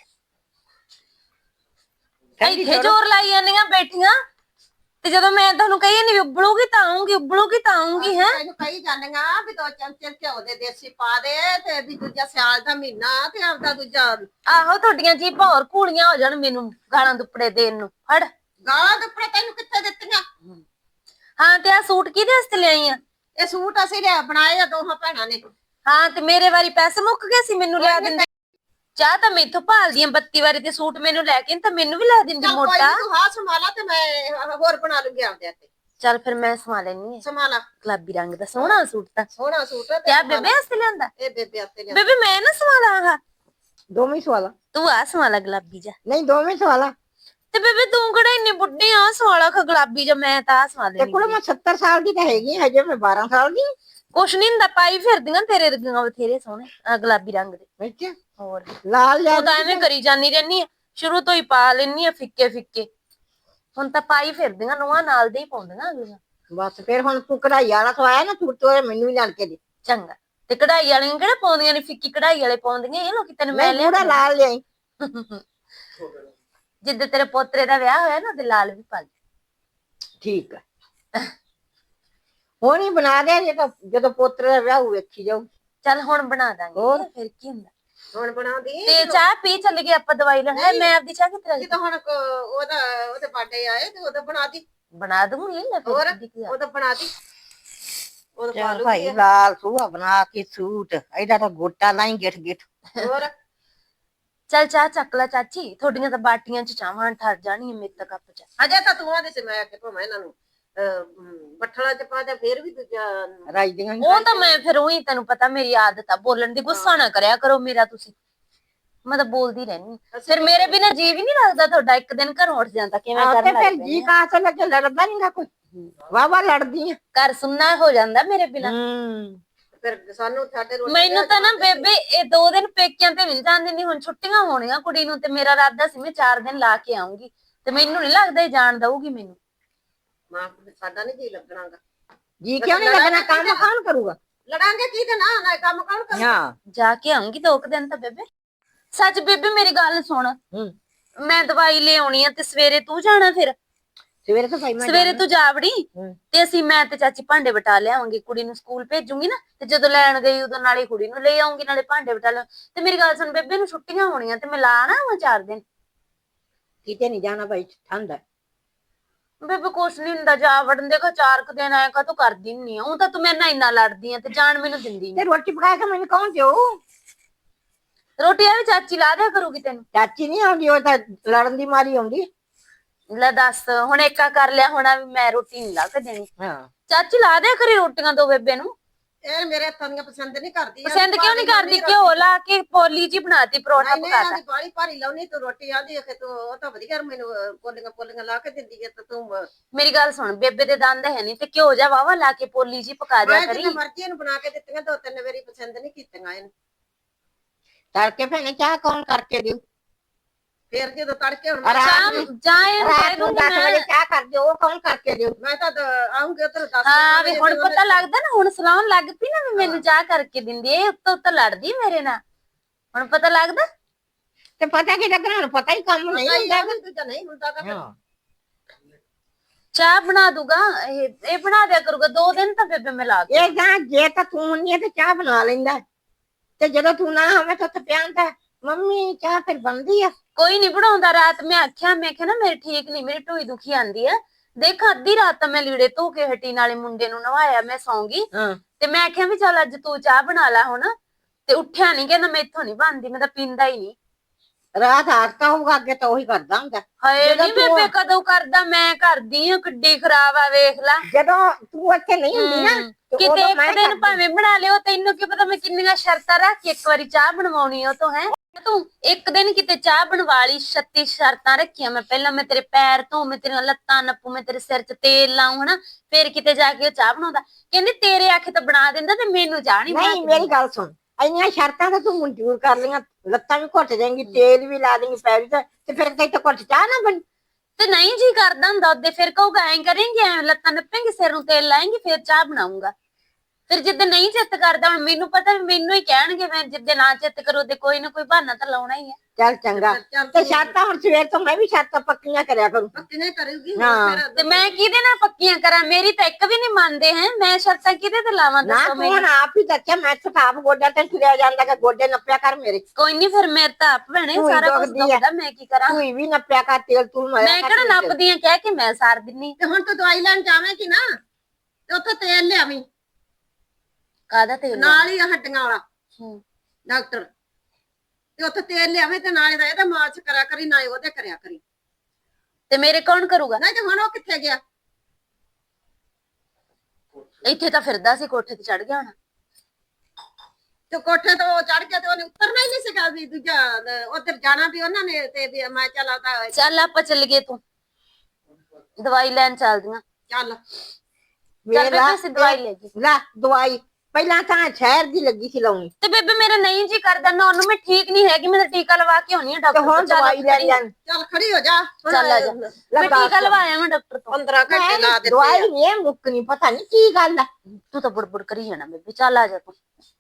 ਇੱਥੇ ਜ਼ੋਰ ਲਾਈ ਜਾਂਦੀਆਂ ਬੈਠੀਆਂ ਤੇ ਜਦੋਂ ਮੈਂ ਤੁਹਾਨੂੰ ਕਹੀ ਨਹੀਂ ਉਬਲੂਗੀ ਤਾਂ ਆਉਂਗੀ ਉਬਲੂਗੀ ਤਾਂ ਆਉਂਗੀ ਹੈ? ਇਹਨੂੰ ਕਹੀ ਜਾਂਦੀਆਂ ਵੀ ਦੋ ਚਮਚੇ ਘਿਓ ਦੇ ਦੇਸੀ ਪਾ ਦੇ ਤੇ ਵੀ ਦੂਜਾ ਸਿਆਲ ਦਾ ਮਹੀਨਾ ਤੇ ਆਪਦਾ ਦੂਜਾ ਆਹੋ ਤੁਹਾਡੀਆਂ ਜੀਭਾਂ ਹੋਰ ਘੂਲੀਆਂ ਹੋ ਜਾਣ ਮੈਨੂੰ ਗਾਲਾਂ ਦੁੱਪੜੇ ਦੇਣ ਨੂੰ। ਫੜ। ਗਾਲਾਂ ਦੁੱਪੜੇ ਤੈਨੂੰ ਕਿੱਥੇ ਦਿੱਤੀਆਂ? ਹਾਂ ਤੇ ਆ ਸੂਟ ਕਿਹਦੇ ਵਾਸਤੇ ਲਿਆਈ ਆ? ਇਹ ਸੂਟ ਅਸੀਂ ਲਿਆ ਬਣਾਏ ਆ ਦੋਹਾਂ ਭੈਣਾਂ ਨੇ। ਹਾਂ ਤੇ ਮੇਰੇ ਵਾਰੀ ਪੈਸੇ ਮੁੱਕ ਗਏ ਸੀ ਮੈਨੂੰ ਲਿਆ ਦਿੰਦੇ। ਚਾਹ ਤਾਂ ਮੈਥੋਂ ਭਾਲਦੀ ਆ 32 ਵਾਰੀ ਤੇ ਸੂਟ ਮੈਨੂੰ ਲੈ ਕੇ ਤਾਂ ਮੈਨੂੰ ਵੀ ਲੈ ਦਿੰਦੀ ਚੱਲ ਕੋਈ ਮੋਟਾ। ਨੀ, ਤੂੰ ਹਾਂ ਸੰਭਾਲਾ ਤੇ ਮੈਂ ਹੋਰ ਬਣਾ ਲੂੰਗੀ ਆਪਦੇ ਤੇ ਚੱਲ ਫਿਰ ਮੈਂ ਸਮਾ ਲੈਣੀ ਆ। ਸੰਭਾਲਾ ਗੁਲਾਬੀ ਰੰਗ ਦਾ ਸੋਹਣਾ ਸੂਟ ਤਾਂ। ਸੋਹਣਾ ਸੂਟ ਹੈ ਤੇ ਆ। ਬੇਬੇ ਵਾਸਤੇ ਲਿਆਂਦਾ? ਇਹ ਬੇਬੇ ਆਤੇ ਲਿਆ ਬੇਬੇ ਮੈਂ ਨਾ ਸਵਾਲਾ ਆਹ। ਦੋਵੇਂ ਸਵਾਲਾ ਤੂੰ ਆ ਸਵਾਲਾ ਗੁਲਾਬੀ ਜਾ ਨਹੀਂ ਦੋਵੇਂ ਸਵਾਲਾ ਤੇ ਬੇਬੇ ਤੂੰ ਕਿਹੜਾ ਇੰਨੀ ਬੁੱਢੀ ਆ? ਸਵਾਲਾ ਖ ਗੁਲਾਬੀ ਜਾ ਮੈਂ ਤਾਂ ਆ ਸਵਾ ਤੇ ਲੈਣੀ ਕੋਲ ਮੈਂ 70 ਸਾਲ ਦੀ ਤਾਂ ਹੈਗੀ ਹਾਂ, ਹਜੇ ਮੈਂ 12 ਸਾਲ ਦੀ ਕੁਛ ਨਹੀਂ ਹੁੰਦਾ ਪਾਈ ਫਿਰਦੀਆਂ ਤੇਰੇ ਰੰਗਾਂ ਬਥੇਰੇ ਸੋਹਣੇ ਆ ਗੁਲਾਬੀ ਰੰਗ ਦੇ। ਵਿੱਚ? ਹੋਰ। ਲਾਲ ਤੂੰ ਤਾਂ ਜਾਂ ਐਵੇਂ ਕਰੀ ਜਾਨੀ ਰਹਿਨੀ ਆ ਸ਼ੁਰੂ ਤੋਂ ਹੀ ਪਾ ਲੈਨੀ ਆ ਫਿੱਕੇ ਫਿੱਕੇ। ਹੁਣ ਤਾਂ ਪਾਈ ਫਿਰਦੀਆਂ ਨੂੰਹਾਂ ਨਾਲ ਦੇ ਹੀ ਪਾਉਂਦੀਆਂ ਅਗਲੀਆਂ। ਬਸ ਫਿਰ ਹੁਣ ਤੂੰ ਕਢਾਈ ਵਾਲਾ ਸਵਾਇਆ ਨਾ ਤੂੰ ਤੋਰੇ ਮੈਨੂੰ ਵੀ ਲੈਣ ਕੇ ਦੇ। ਚੰਗਾ। ਤੇ ਕਢਾਈ ਵਾਲੀਆਂ ਕਿਹੜਾ ਪਾਉਂਦੀਆਂ ਨੇ ਫਿੱਕੀ ਕਢਾਈ ਵਾਲੇ ਪਾਉਂਦੀਆਂ ਇਹ ਲੋਕੀ ਤੈਨੂੰ ਮੈਂ ਮੈਂ ਲਿਆ ਪੂਰਾ ਲਾਲ ਲਿਆਈ। ਜਿੱਦੇ ਤੇਰੇ ਪੋਤਰੇ ਦਾ ਵਿਆਹ ਹੋਇਆ ਨਾ ਤੇ ਲਾਲ ਵੀ ਪਾ ਲਈ। ਠੀਕ ਹੈ ਹੁਣ ਹੀ ਬਣਾ ਦੇ ਜੇ ਤਾਂ ਜਦੋਂ ਪੋਤਰੇ ਦਾ ਵਿਆਹ ਹੋਊ ਵੇਖੀ ਜਾਊ ਚੱਲ ਹੁਣ ਬਣਾ ਦਾਂਗੇ। ਹੋਰ? ਫਿਰ ਕੀ ਹੁੰਦਾ? ਹੁਣ ਬਣਾ ਦੀ ਤੇ ਚਾਹ ਪੀ ਚੱਲ ਗਏ ਆਪਾਂ ਦਵਾਈ ਲੈਣ। ਹੈ ਮੈਂ ਆਪਦੀ ਚਾਹ ਕਿੱਥੇ ਰੱਖੀ? ਜਦੋਂ ਹੁਣ ਕੋ- ਉਹਦਾ ਉਹਦੇ ਬਾਡੇ ਆਏ ਤੇ ਉਹਦਾ ਬਣਾ ਦੀ ਬਣਾ ਦੂੰਗੀ ਫਿਰ ਹੋਰ? ਕਿੱਡੀ ਕੁ ਗੱਲ। ਉਹਦਾ ਬਣਾ ਦੀ ਉਹਦਾ ਪਾ ਚੱਲ ਲੂਗੀ ਭਾਈ ਲਾਲ ਸੂਹਾ ਬਣਾ ਕੇ ਸੂਟ। ਇਹਦਾ ਤਾਂ ਗੋਟਾ ਲਾਈ ਗਿੱਠ ਗਿੱਠ। ਹੋਰ? ਚੱਲ ਚਾਹ ਚੱਕ ਲੈ ਚਾਚੀ। ਤੁਹਾਡੀਆਂ ਤਾਂ ਬਾਟੀਆਂ ਚ ਚਾਵਾਂ ਠਰ ਜਾਣੀਆਂ ਮੇਰੇ ਤਾਂ ਕੱਪ ਚ। ਅਜੇ ਤਾਂ ਤੂੰ ਆਦੇ ਸੀ ਮੈਂ ਕਿ ਭਾਵੇਂ ਇਹਨਾਂ ਨੂੰ ਬੱਠਲਾ ਚ ਪਾ ਦੇ ਫੇਰ ਵੀ ਦੂਜਾ ਰਾਜ ਦੀਆਂ ਉਹ ਤਾਂ ਮੈਂ ਫਿਰ ਉਹੀ ਤੈਨੂੰ ਪਤਾ ਮੇਰੀ ਆਦਤ ਆ ਬੋਲਣ ਦੀ ਗੁੱਸਾ ਨਾ ਕਰਿਆ ਕਰੋ ਮੇਰਾ ਤੁਸੀਂ। ਮੈਂ ਤਾਂ ਬੋਲਦੀ ਰਹਿਣੀ ਫਿਰ ਮੇਰੇ ਬਿਨਾ ਜੀ ਵੀ ਨਹੀਂ ਲੱਗਦਾ ਤੁਹਾਡਾ ਇੱਕ ਦਿਨ ਘਰੋਂ ਉੱਠ ਜਾਂਦਾ ਕਿਵੇਂ ਆਹ ਤੇ ਕਰਨ ਫਿਰ ਜੀ ਪੈਂਦੇ ਕਾ ਸੇ ਲੱਗੇ ਲੜਦਾ ਨਹੀਂਗਾ ਕੋਈ। ਵਾਵਾ ਲੜਦੀ ਆ। ਘਰ ਸੁਣਨਾ ਹੋ ਜਾਂਦਾ ਮੇਰੇ ਬਿਨਾ। ਹੂੰ। ਫਿਰ ਸਾਨੂੰ ਸਾਡੇ ਰੋਟੀ ਮੈਨੂੰ ਤਾਂ ਨਾ ਬੇਬੇ ਇਹ ਦੋ ਦਿਨ ਪੇਕਿਆਂ ਤੇ ਮਿਲ ਜਾਂਦੇ ਨਹੀਂ ਹੁਣ ਛੁੱਟੀਆਂ ਹੋਣੀਆਂ ਕੁੜੀ ਨੂੰ ਤੇ ਮੇਰਾ ਇਰਾਦਾ ਸੀ ਮੈਂ ਚਾਰ ਦਿਨ ਲਾ ਕੇ ਆਉਂਗੀ ਤੇ ਮੈਨੂੰ ਨਹੀਂ ਲੱਗਦਾ ਇਹ ਜਾਣ ਦਊਗੀ ਮੈਨੂੰ। ਮਾਂ ਸਾਡਾ ਨਹੀਂ ਜੀ ਲੱਗਣਾਗਾ। ਜੀ ਕਿਉਂ ਨਹੀਂ ਲੱਗਣਾ? ਕੰਮ ਕੌਣ ਕਰੂਗਾ? ਲੜਾਂਗੇ ਕੀ ਤੇ ਨਾ ਨਾ ਕੰਮ ਕੌਣ ਕਰੂ ਹਾਂ। ਜਾ ਕੇ ਆਉਂਗੀ ਦੋ ਕੁ ਦਿਨ ਤਾਂ ਬੇਬੇ। ਸੱਚ ਬੇਬੇ ਮੇਰੀ ਗੱਲ ਸੁਣ। ਹੂੰ। ਮੈਂ ਦਵਾਈ ਲੈ ਆਉਣੀ ਆ ਤੇ ਸਵੇਰੇ ਤੂੰ ਜਾਣਾ ਫਿਰ। ਸਵੇਰੇ ਤਾਂ ਭਾਈ ਮੈਂ ਸਵੇਰੇ ਤੂੰ ਜਾਵੜੀ ਹੂੰ। ਤੇ ਅਸੀਂ ਮੈਂ ਤੇ ਚਾਚੀ ਭਾਂਡੇ ਵਟਾ ਲਿਆਵਾਂਗੇ ਕੁੜੀ ਨੂੰ ਸਕੂਲ ਭੇਜੂਗੀ ਨਾ ਤੇ ਜਦੋਂ ਲੈਣ ਗਈ ਉਦੋਂ ਨਾਲੇ ਕੁੜੀ ਨੂੰ ਲੈ ਆਉਂਗੀ ਨਾਲੇ ਭਾਂਡੇ ਵਟਾ ਲਿਆ। ਤੇ ਮੇਰੀ ਗੱਲ ਸੁਣ ਬੇਬੇ ਨੂੰ ਛੁੱਟੀਆਂ ਹੋਣੀਆਂ ਤੇ ਮੈਂ ਲਾ ਨਾ ਆਵਾਂ ਚਾਰ ਦਿਨ। ਕਿਤੇ ਨਹੀਂ ਜਾਣਾ ਭਾਈ ਠੰਡ ਹੈ ਬੇਬੇ ਕੁਛ ਨਹੀਂ ਹੁੰਦਾ ਜਾ ਵੜਨ ਦੇ ਕਾ ਚਾਰ ਕੁ ਦਿਨ ਆਇਆ ਕਾ ਤੂੰ ਕਰਦੀ ਨਹੀਂ ਆ। ਉਹ ਤਾਂ ਤੂੰ ਮੇਰੇ ਨਾਲ ਇੰਨਾ ਲੜਦੀ ਆ ਤੇ ਜਾਣ ਮੈਨੂੰ ਦਿੰਦੀ ਤੇ ਨਹੀਂ ਰੋਟੀ ਪਕਾ ਕੇ ਮੈਨੂੰ ਕੌਣ ਦਿਓ ਰੋਟੀ ਆ ਵੀ ਚਾਚੀ ਲਾ ਦਿਆ ਕਰੂਗੀ ਤੈਨੂੰ। ਚਾਚੀ ਨਹੀਂ ਆਉਂਦੀ ਉਹ ਤਾਂ ਲੜਨ ਦੀ ਮਾਰੀ ਆਉਂਦੀ। ਲੈ ਦੱਸ ਹੁਣ ਏਕਾ ਕਰ ਲਿਆ ਹੋਣਾ ਵੀ ਮੈਂ ਰੋਟੀ ਨਹੀਂ ਲਾ ਕੇ ਦੇਣੀ। ਹਾਂ। ਚਾਚੀ ਲਾ ਦਿਆ ਕਰੀ ਰੋਟੀਆਂ ਦੋ ਬੇਬੇ ਨੂੰ। ਇਹ ਮੇਰੇ ਹੱਥਾਂ ਦੀਆਂ ਪਸੰਦ ਨਹੀਂ ਕਰਦੀ ਪਸੰਦ ਕਿਉਂ ਨਹੀਂ ਕਰਦੀ? ਘਿਓ ਲਾ ਕੇ ਪੋਲੀ ਜੀ ਬਣਾਤੀ ਪਰੌਂਠਾ ਨਹੀਂ ਪਕਾਤਾ। ਆਂਦੀ ਬਾਲੀ ਭਾਰੀ ਲਾਉਣੀ ਤੂੰ ਰੋਟੀ ਆਂਦੀ ਕਿ ਤੂੰ ਉਹ ਤਾਂ ਵਧੀਆ ਮੈਨੂੰ ਪੋਲੀਆਂ ਪੋਲੀਆਂ ਲਾ ਕੇ ਦਿੰਦੀ ਹੈ ਤੇ ਤੂੰ ਮੇਰੀ ਗੱਲ ਸੁਣ ਬੇਬੇ ਦੇ ਦੰਦ ਹੈ ਨਹੀਂ ਤੇ ਘਿਓ ਜਾ ਵਾਵਾ ਲਾ ਕੇ ਪੋਲੀ ਜੀ ਪਕਾ ਦਿਆ ਮੈਂ ਕਰੀ। ਜਿੰਨਾ ਮਰਜ਼ੀ ਇਹਨੂੰ ਬਣਾ ਕੇ ਦਿੱਤੀਆਂ ਦੋ ਤਿੰਨ ਵਾਰੀ ਪਸੰਦ ਨਹੀਂ ਕੀਤੀਆਂ ਇਹਨੂੰ। ਤੜਕੇ ਭੈਣੇ ਚਾਹ ਕੌਣ ਕਰਕੇ ਦਿਓ? ਫੇਰ ਜਦੋਂ ਤੜਕੇ ਹੁਣ ਰਾਤ ਸ਼ਾਮ ਨੂੰ- ਜਾ ਇਹਨੂੰ ਰਾਤ ਨੂੰ ਦੂੰਗੀ 10 ਵਜੇ ਮੈਂ ਚਾਹ ਕਰ ਦਿਓ ਉਹ ਕੌਣ ਕਰਕੇ ਦਿਓ ਮੈਂ ਤਾਂ ਆਊਂਗੀ ਉਧਰ ਦੱਸ ਹਾਂ ਵੀ ਹੁਣ ਪਤਾ ਲੱਗਦਾ ਨਾ ਹੁਣ ਸਲਾਉਣ ਲੱਗ ਪਈ ਨਾ ਵੀ ਮੈਨੂੰ ਚਾਹ ਕਰਕੇ ਦਿੰਦੀ ਏ ਉੱਤੋਂ ਉੱਤੋਂ ਲੜਦੀ ਮੇਰੇ ਨਾਲ। ਹੁਣ ਪਤਾ ਲੱਗਦਾ? ਤੇ ਪਤਾ ਕੀ ਲੱਗਣਾ ਹੁਣ ਪਤਾ ਹੀ ਕੰਮ ਨਹੀਂ ਹੁੰਦਾ। ਦੂਜਾ ਨਹੀਂ ਹੁੰਦਾ ਤਾਂ ਫਿਰ। ਹਾਂ। ਚਾਹ ਬਣਾ ਦੂਗਾ ਇਹ ਇਹ ਬਣਾ ਦਿਆ ਕਰੂਗਾ ਦੋ ਦਿਨ ਤਾਂ ਬੇਬੇ ਮੈਂ ਲਾ ਕੇ ਇਹ ਤਾਂ ਜੇ ਤਾਂ ਤੂੰ ਹੁੰਨੀ ਹੈ ਤੇ ਚਾਹ ਬਣਾ ਲੈਂਦਾ। ਤੇ ਜਦੋਂ ਤੂੰ ਨਾ ਹੋਵੇਂ ਤਾਂ ਉੱਥੇ ਪਿਆ ਹੁੰਦਾ ਮੰਮੀ ਚਾਹ ਫਿਰ ਬਣਦੀ ਆ? ਕੋਈ ਨਹੀਂ ਬਣਾਉਂਦਾ ਰਾਤ। ਮੈਂ ਆਖਿਆ ਮੈਂ ਕਿਹਾ ਨਾ ਮੇਰੇ ਠੀਕ ਨਹੀਂ ਮੇਰੀ ਢੂਈ ਦੁਖੀ ਆਂਦੀ ਆ। ਦੇਖ ਅੱਧੀ ਰਾਤ ਤਾਂ ਮੈਂ ਲੀੜੇ ਧੋ ਕੇ ਹਟੀ ਨਾਲੇ ਮੁੰਡੇ ਨੂੰ ਨਵਾਇਆ ਮੈਂ ਸੌਂਗੀ। ਹਾਂ। ਤੇ ਮੈਂ ਆਖਿਆ ਵੀ ਚੱਲ ਅੱਜ ਤੂੰ ਚਾਹ ਬਣਾ ਲੈ ਹੁਣ। ਤੇ ਉੱਠਿਆ ਨਹੀਂ ਕਹਿੰਦਾ ਮੈਥੋਂ ਨਹੀਂ ਬਣਦੀ ਮੈਂ ਤਾਂ ਪੀਂਦਾ ਹੀ ਨਹੀਂ ਰਾਤ ਹਾਰਤਾ ਹੋਊਗਾ ਅੱਗੇ ਤਾਂ ਉਹੀ ਕਰਦਾ ਹੁੰਦਾ। ਹਾਏ ਜਦੋਂ ਨਹੀਂ ਤੂੰ- ਬੇਬੇ ਕਦੋਂ ਕਰਦਾ? ਮੈਂ ਕਰਦੀ ਆ ਕਿੱਡੀ ਖਰਾਬ ਆ ਵੇਖ ਲੈ। ਜਦੋਂ ਤੂੰ ਇੱਥੇ ਨਹੀਂ ਹੁੰਦੀ ਨਾ ਹਮ, ਤੇ ਕਿਤੇ ਉਦੋਂ ਇੱਕ ਮੈਂ ਦਿਨ ਕਰਦੀ। ਭਾਵੇਂ ਬਣਾ ਲਿਓ ਤੈਨੂੰ ਕੀ ਪਤਾ ਮੈਂ ਕਿੰਨੀਆਂ ਸ਼ਰਤਾਂ ਰੱਖ ਕੇ ਇੱਕ ਵਾਰੀ ਚਾਹ ਬਣਵਾਉਣੀ ਉਹ ਤੋਂ ਹੈ? ਤੂੰ ਇੱਕ ਦਿਨ ਕਿਤੇ ਚਾਹ ਬਣਵਾ ਲਈ 36 ਸ਼ਰਤਾਂ ਰੱਖੀਆਂ ਮੈਂ। ਪਹਿਲਾਂ ਮੈਂ ਤੇਰੇ ਪੈਰ ਧੋ ਮੈਂ ਤੇਰੀਆਂ ਲੱਤਾਂ ਨੱਪੂ ਮੈਂ ਤੇਰੇ ਸਿਰ 'ਚ ਤੇਲ ਲਾਉਂ ਹਨਾ? ਫਿਰ ਕਿਤੇ ਜਾ ਕੇ ਉਹ ਚਾਹ ਬਣਾਉਂਦਾ। ਕਹਿੰਦੇ ਤੇਰੇ ਆਖੇ ਤਾਂ ਬਣਾ ਦਿੰਦਾ ਤੇ ਮੈਨੂੰ ਚਾਹ ਨਹੀਂ ਨਹੀਂ ਮੇਰੀ ਗੱਲ ਸੁਣ। ਇੰਨੀਆਂ ਸ਼ਰਤਾਂ ਤਾਂ ਤੂੰ ਮਨਜ਼ੂਰ ਕਰ ਲਈਆਂ। ਲੱਤਾਂ ਵੀ ਘੁੱਟ ਜਾਏਂਗੀ ਤੇਲ ਵੀ ਲਾ ਦੇਂਗੀ ਪੈਰ ਤੇ ਤੇ ਫਿਰ ਤਾਂ ਘੁੱਟ ਚਾਹ ਨਾ ਬਣ। ਤੇ ਨਹੀਂ ਜੀ ਕਰਦਾ ਹੁੰਦਾ ਉਹਦੇ ਫਿਰ ਕਹੂਗਾ ਐਂ ਕਰੇਂਗੇ ਐਂ ਲੱਤਾਂ ਨੱਪੇਂਗੇ ਸਿਰ ਨੂੰ ਤੇਲ ਲਾਏਂਗੇ ਫਿਰ ਚਾਹ ਬਣਾਉਂਗਾ ਫਿਰ ਜਿੱਦ ਨਹੀਂ ਚਿੱਤ ਕਰਦਾ ਹੁਣ ਮੈਨੂੰ ਪਤਾ ਵੀ ਮੈਨੂੰ ਹੀ ਕਹਿਣਗੇ ਮੈਂ ਜਿੱਦੇ ਨਾ ਚਿੱਤ ਕਰੋ ਤੇ ਕੋਈ ਨਾ ਕੋਈ ਬਹਾਨਾ ਤਾਂ ਲਾਉਣਾ ਹੀ ਹੈ ਚੱਲ ਚੰਗਾ। ਤੇ ਤੂੰ ਸ਼ਰਤਾਂ ਹੁਣ ਸਵੇਰ ਤੋਂ ਮੈਂ ਵੀ ਸ਼ਰਤਾਂ ਪੱਕੀਆਂ ਕਰਿਆ ਕਰੂੰ। ਪੱਕੀ ਨਹੀਂ ਕਰੂਗੀ ਹਾਂ। ਫਿਰ ਤੇ ਮੈਂ ਕਿਹਦੇ ਨਾਲ ਪੱਕੀਆਂ ਕਰਾਂ? ਮੇਰੀ ਤਾਂ ਇੱਕ ਵੀ ਨਹੀਂ ਮੰਨਦੇ ਹੈ। ਮੈਂ ਸ਼ਰਤਾਂ ਕਿਹਦੇ ਤੇ ਲਾਵਾਂ ਨਾ ਦੱਸੋ ਤੂੰ ਮੈਨੂੰ? ਹੁਣ ਆਪ ਹੀ ਦੱਸਿਆ ਮੈਂ ਥਕਾਪ ਗੋਡਾ ਤੇ ਤੁਰਿਆ ਜਾਂਦਾ ਕਿ ਗੋਡੇ ਨੱਪਿਆ ਕਰ ਮੇਰੇ। ਕੋਈ ਨਹੀਂ ਫਿਰ ਮੇਰੇ ਤਾਂ ਆਪ ਭੈਣੇ ਤੂੰ ਸਾਰਾ ਕੁਝ ਦੁਖਦੀ ਮੈਂ ਕੀ ਕਰਾਂ? ਤੂੰ ਵੀ ਨੱਪਿਆ ਕਰ ਤੇਲ ਤੂੰ ਮੈਂ ਕਰ ਕਿਹੜਾ ਤੇਲ। ਨੱਪਦੀ ਆ? ਕਹਿ ਕੇ ਮੈਂ ਸਾਰ ਦਿੰਨੀ ਤੇ ਹੁਣ ਤੂੰ ਦਵਾਈ ਲੈਣ ਜਾਵੇਂਗੀ ਨਾ ਤੇ ਉੱਥੇ ਤੇਲ ਲਿਆਵੀਂ। ਕਾਹਦਾ ਤੇਲ ਨਾਲ ਹੀ ਆ ਹੱਡੀਆਂ ਵਾਲਾ। ਹੂੰ। ਡਾਕਟਰ। ਤੇ ਉੱਥੇ ਤੇਲ ਲਿਆਵੇਂ ਤੇ ਨਾਲੇ ਦਾ ਇਹਦਾ ਮਾਲਸ਼ ਕਰਿਆ ਕਰੀ ਨਾ ਉਹਦੇ ਕਰਿਆ ਕਰੀ। ਤੇ ਮੇਰੇ ਕੌਣ ਕਰੂਗਾ? ਨਹੀਂ ਤੇ ਹੁਣ ਉਹ ਕਿੱਥੇ ਗਿਆ? ਇੱਥੇ ਤਾਂ ਫਿਰਦਾ ਸੀ ਕੋਠੇ ਤੇ ਚੜ ਗਿਆ ਹੁਣ। ਤੇ ਕੋਠੇ ਤੋਂ ਚੜ ਗਿਆ ਤੇ ਉਹਨੇ ਉਤਰਨਾ ਹੀ ਨਹੀਂ ਸੀਗਾ ਵੀ ਦੂਜਾ ਉਧਰ ਜਾਣਾ ਵੀ ਉਹਨਾਂ ਨੇ ਤੇ ਵੀ ਮੈਂ ਚੱਲ ਆਉਂਦਾ ਚੱਲ ਆਪਾਂ ਚੱਲ ਗਏ ਤੂੰ। ਦਵਾਈ ਲੈਣ ਚੱਲਦੀਆਂ। ਚੱਲ। ਚੱਲ ਵੇਖ ਲਾ, ਬੇਬੇ ਅਸੀਂ ਦਵਾਈ ਲੈ ਗਈ। ਲੈ ਦਵਾਈ। ਪਹਿਲਾਂ ਤਾਂ ਸ਼ਹਿਰ ਦੀ ਲੱਗੀ ਸੀ ਲਾਉਣੀ। ਤੇ ਬੇਬੇ ਮੇਰਾ ਨਹੀਂ ਜੀ ਕਰਦਾ ਨਾ ਉਹਨੂੰ ਮੈਂ ਠੀਕ ਨਹੀਂ ਹੈਗੀ ਮੈਂ ਤਾਂ ਟੀਕਾ ਲਵਾ ਕੇ ਆਉਣੀ ਆ ਤੇ ਡਾਕਟਰ ਹੁਣ ਤੋਂ ਚੱਲ ਦਵਾਈ ਲੈ ਖੜੀ- ਜਾਣ ਚੱਲ ਖੜੀ ਹੋ ਜਾ। ਹੁਣ ਚੱਲ ਆ ਜਾ। ਲੈ ਮੈਂ ਦੱਸ। ਟੀਕਾ ਲਵਾਇਆ ਮੈਂ ਡਾਕਟਰ ਤੋਂ। 15 ਘੰਟੇ ਲਾ ਦਿੱਤੇ ਦਵਾਈ ਆ। ਨਹੀਂ ਇਹ ਮੁੱਕਣੀ ਪਤਾ ਨਹੀਂ ਕੀ ਗੱਲ ਆ। ਤੂੰ ਤਾਂ ਬੁੜਬੁੜ ਕਰੀ ਜਾਣਾ ਬੇਬੇ ਚੱਲ ਆ ਜਾ ਤੂੰ।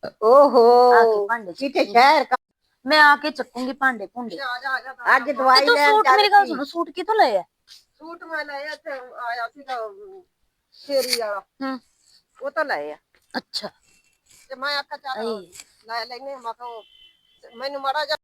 ਆ ਕੇ ਓਹੋ ਭਾਂਡੇ ਕਿਤੇ ਸ਼ਹਿਰ ਕਾ- ਮੈਂ ਆ ਕੇ ਚੱਕੂੰਗੀ ਭਾਂਡੇ ਭੁੰਡੇ। ਆ ਜਾ ਆ ਜਾ। ਅੱਜ ਦਵਾਈ ਤੇ ਤੂੰ ਲੈਣ ਸੂਟ ਮੇਰੀ ਗੱਲ ਚੱਲ ਸੁਣੋ ਸੂਟ ਕਿੱਥੋਂ ਲਏ ਆ? ਸੂਟ ਮੈਂ ਲਿਆ ਇੱਥੇ ਆਇਆ ਸੀਗਾ ਸ਼ੇਰੀ ਵਾਲਾ। ਹੂੰ। ਉਹ ਤਾਂ ਲਏ ਆ। ਅੱਛਾ। ਤੇ ਮੈਂ ਆਖਿਆ ਚੱਲ। ਲੈ ਲੈਨੇ ਮੈਂ ਕਿਹਾ ਉਹ- ਮੈਨੂੰ ਮਾੜਾ ਜਿਹਾ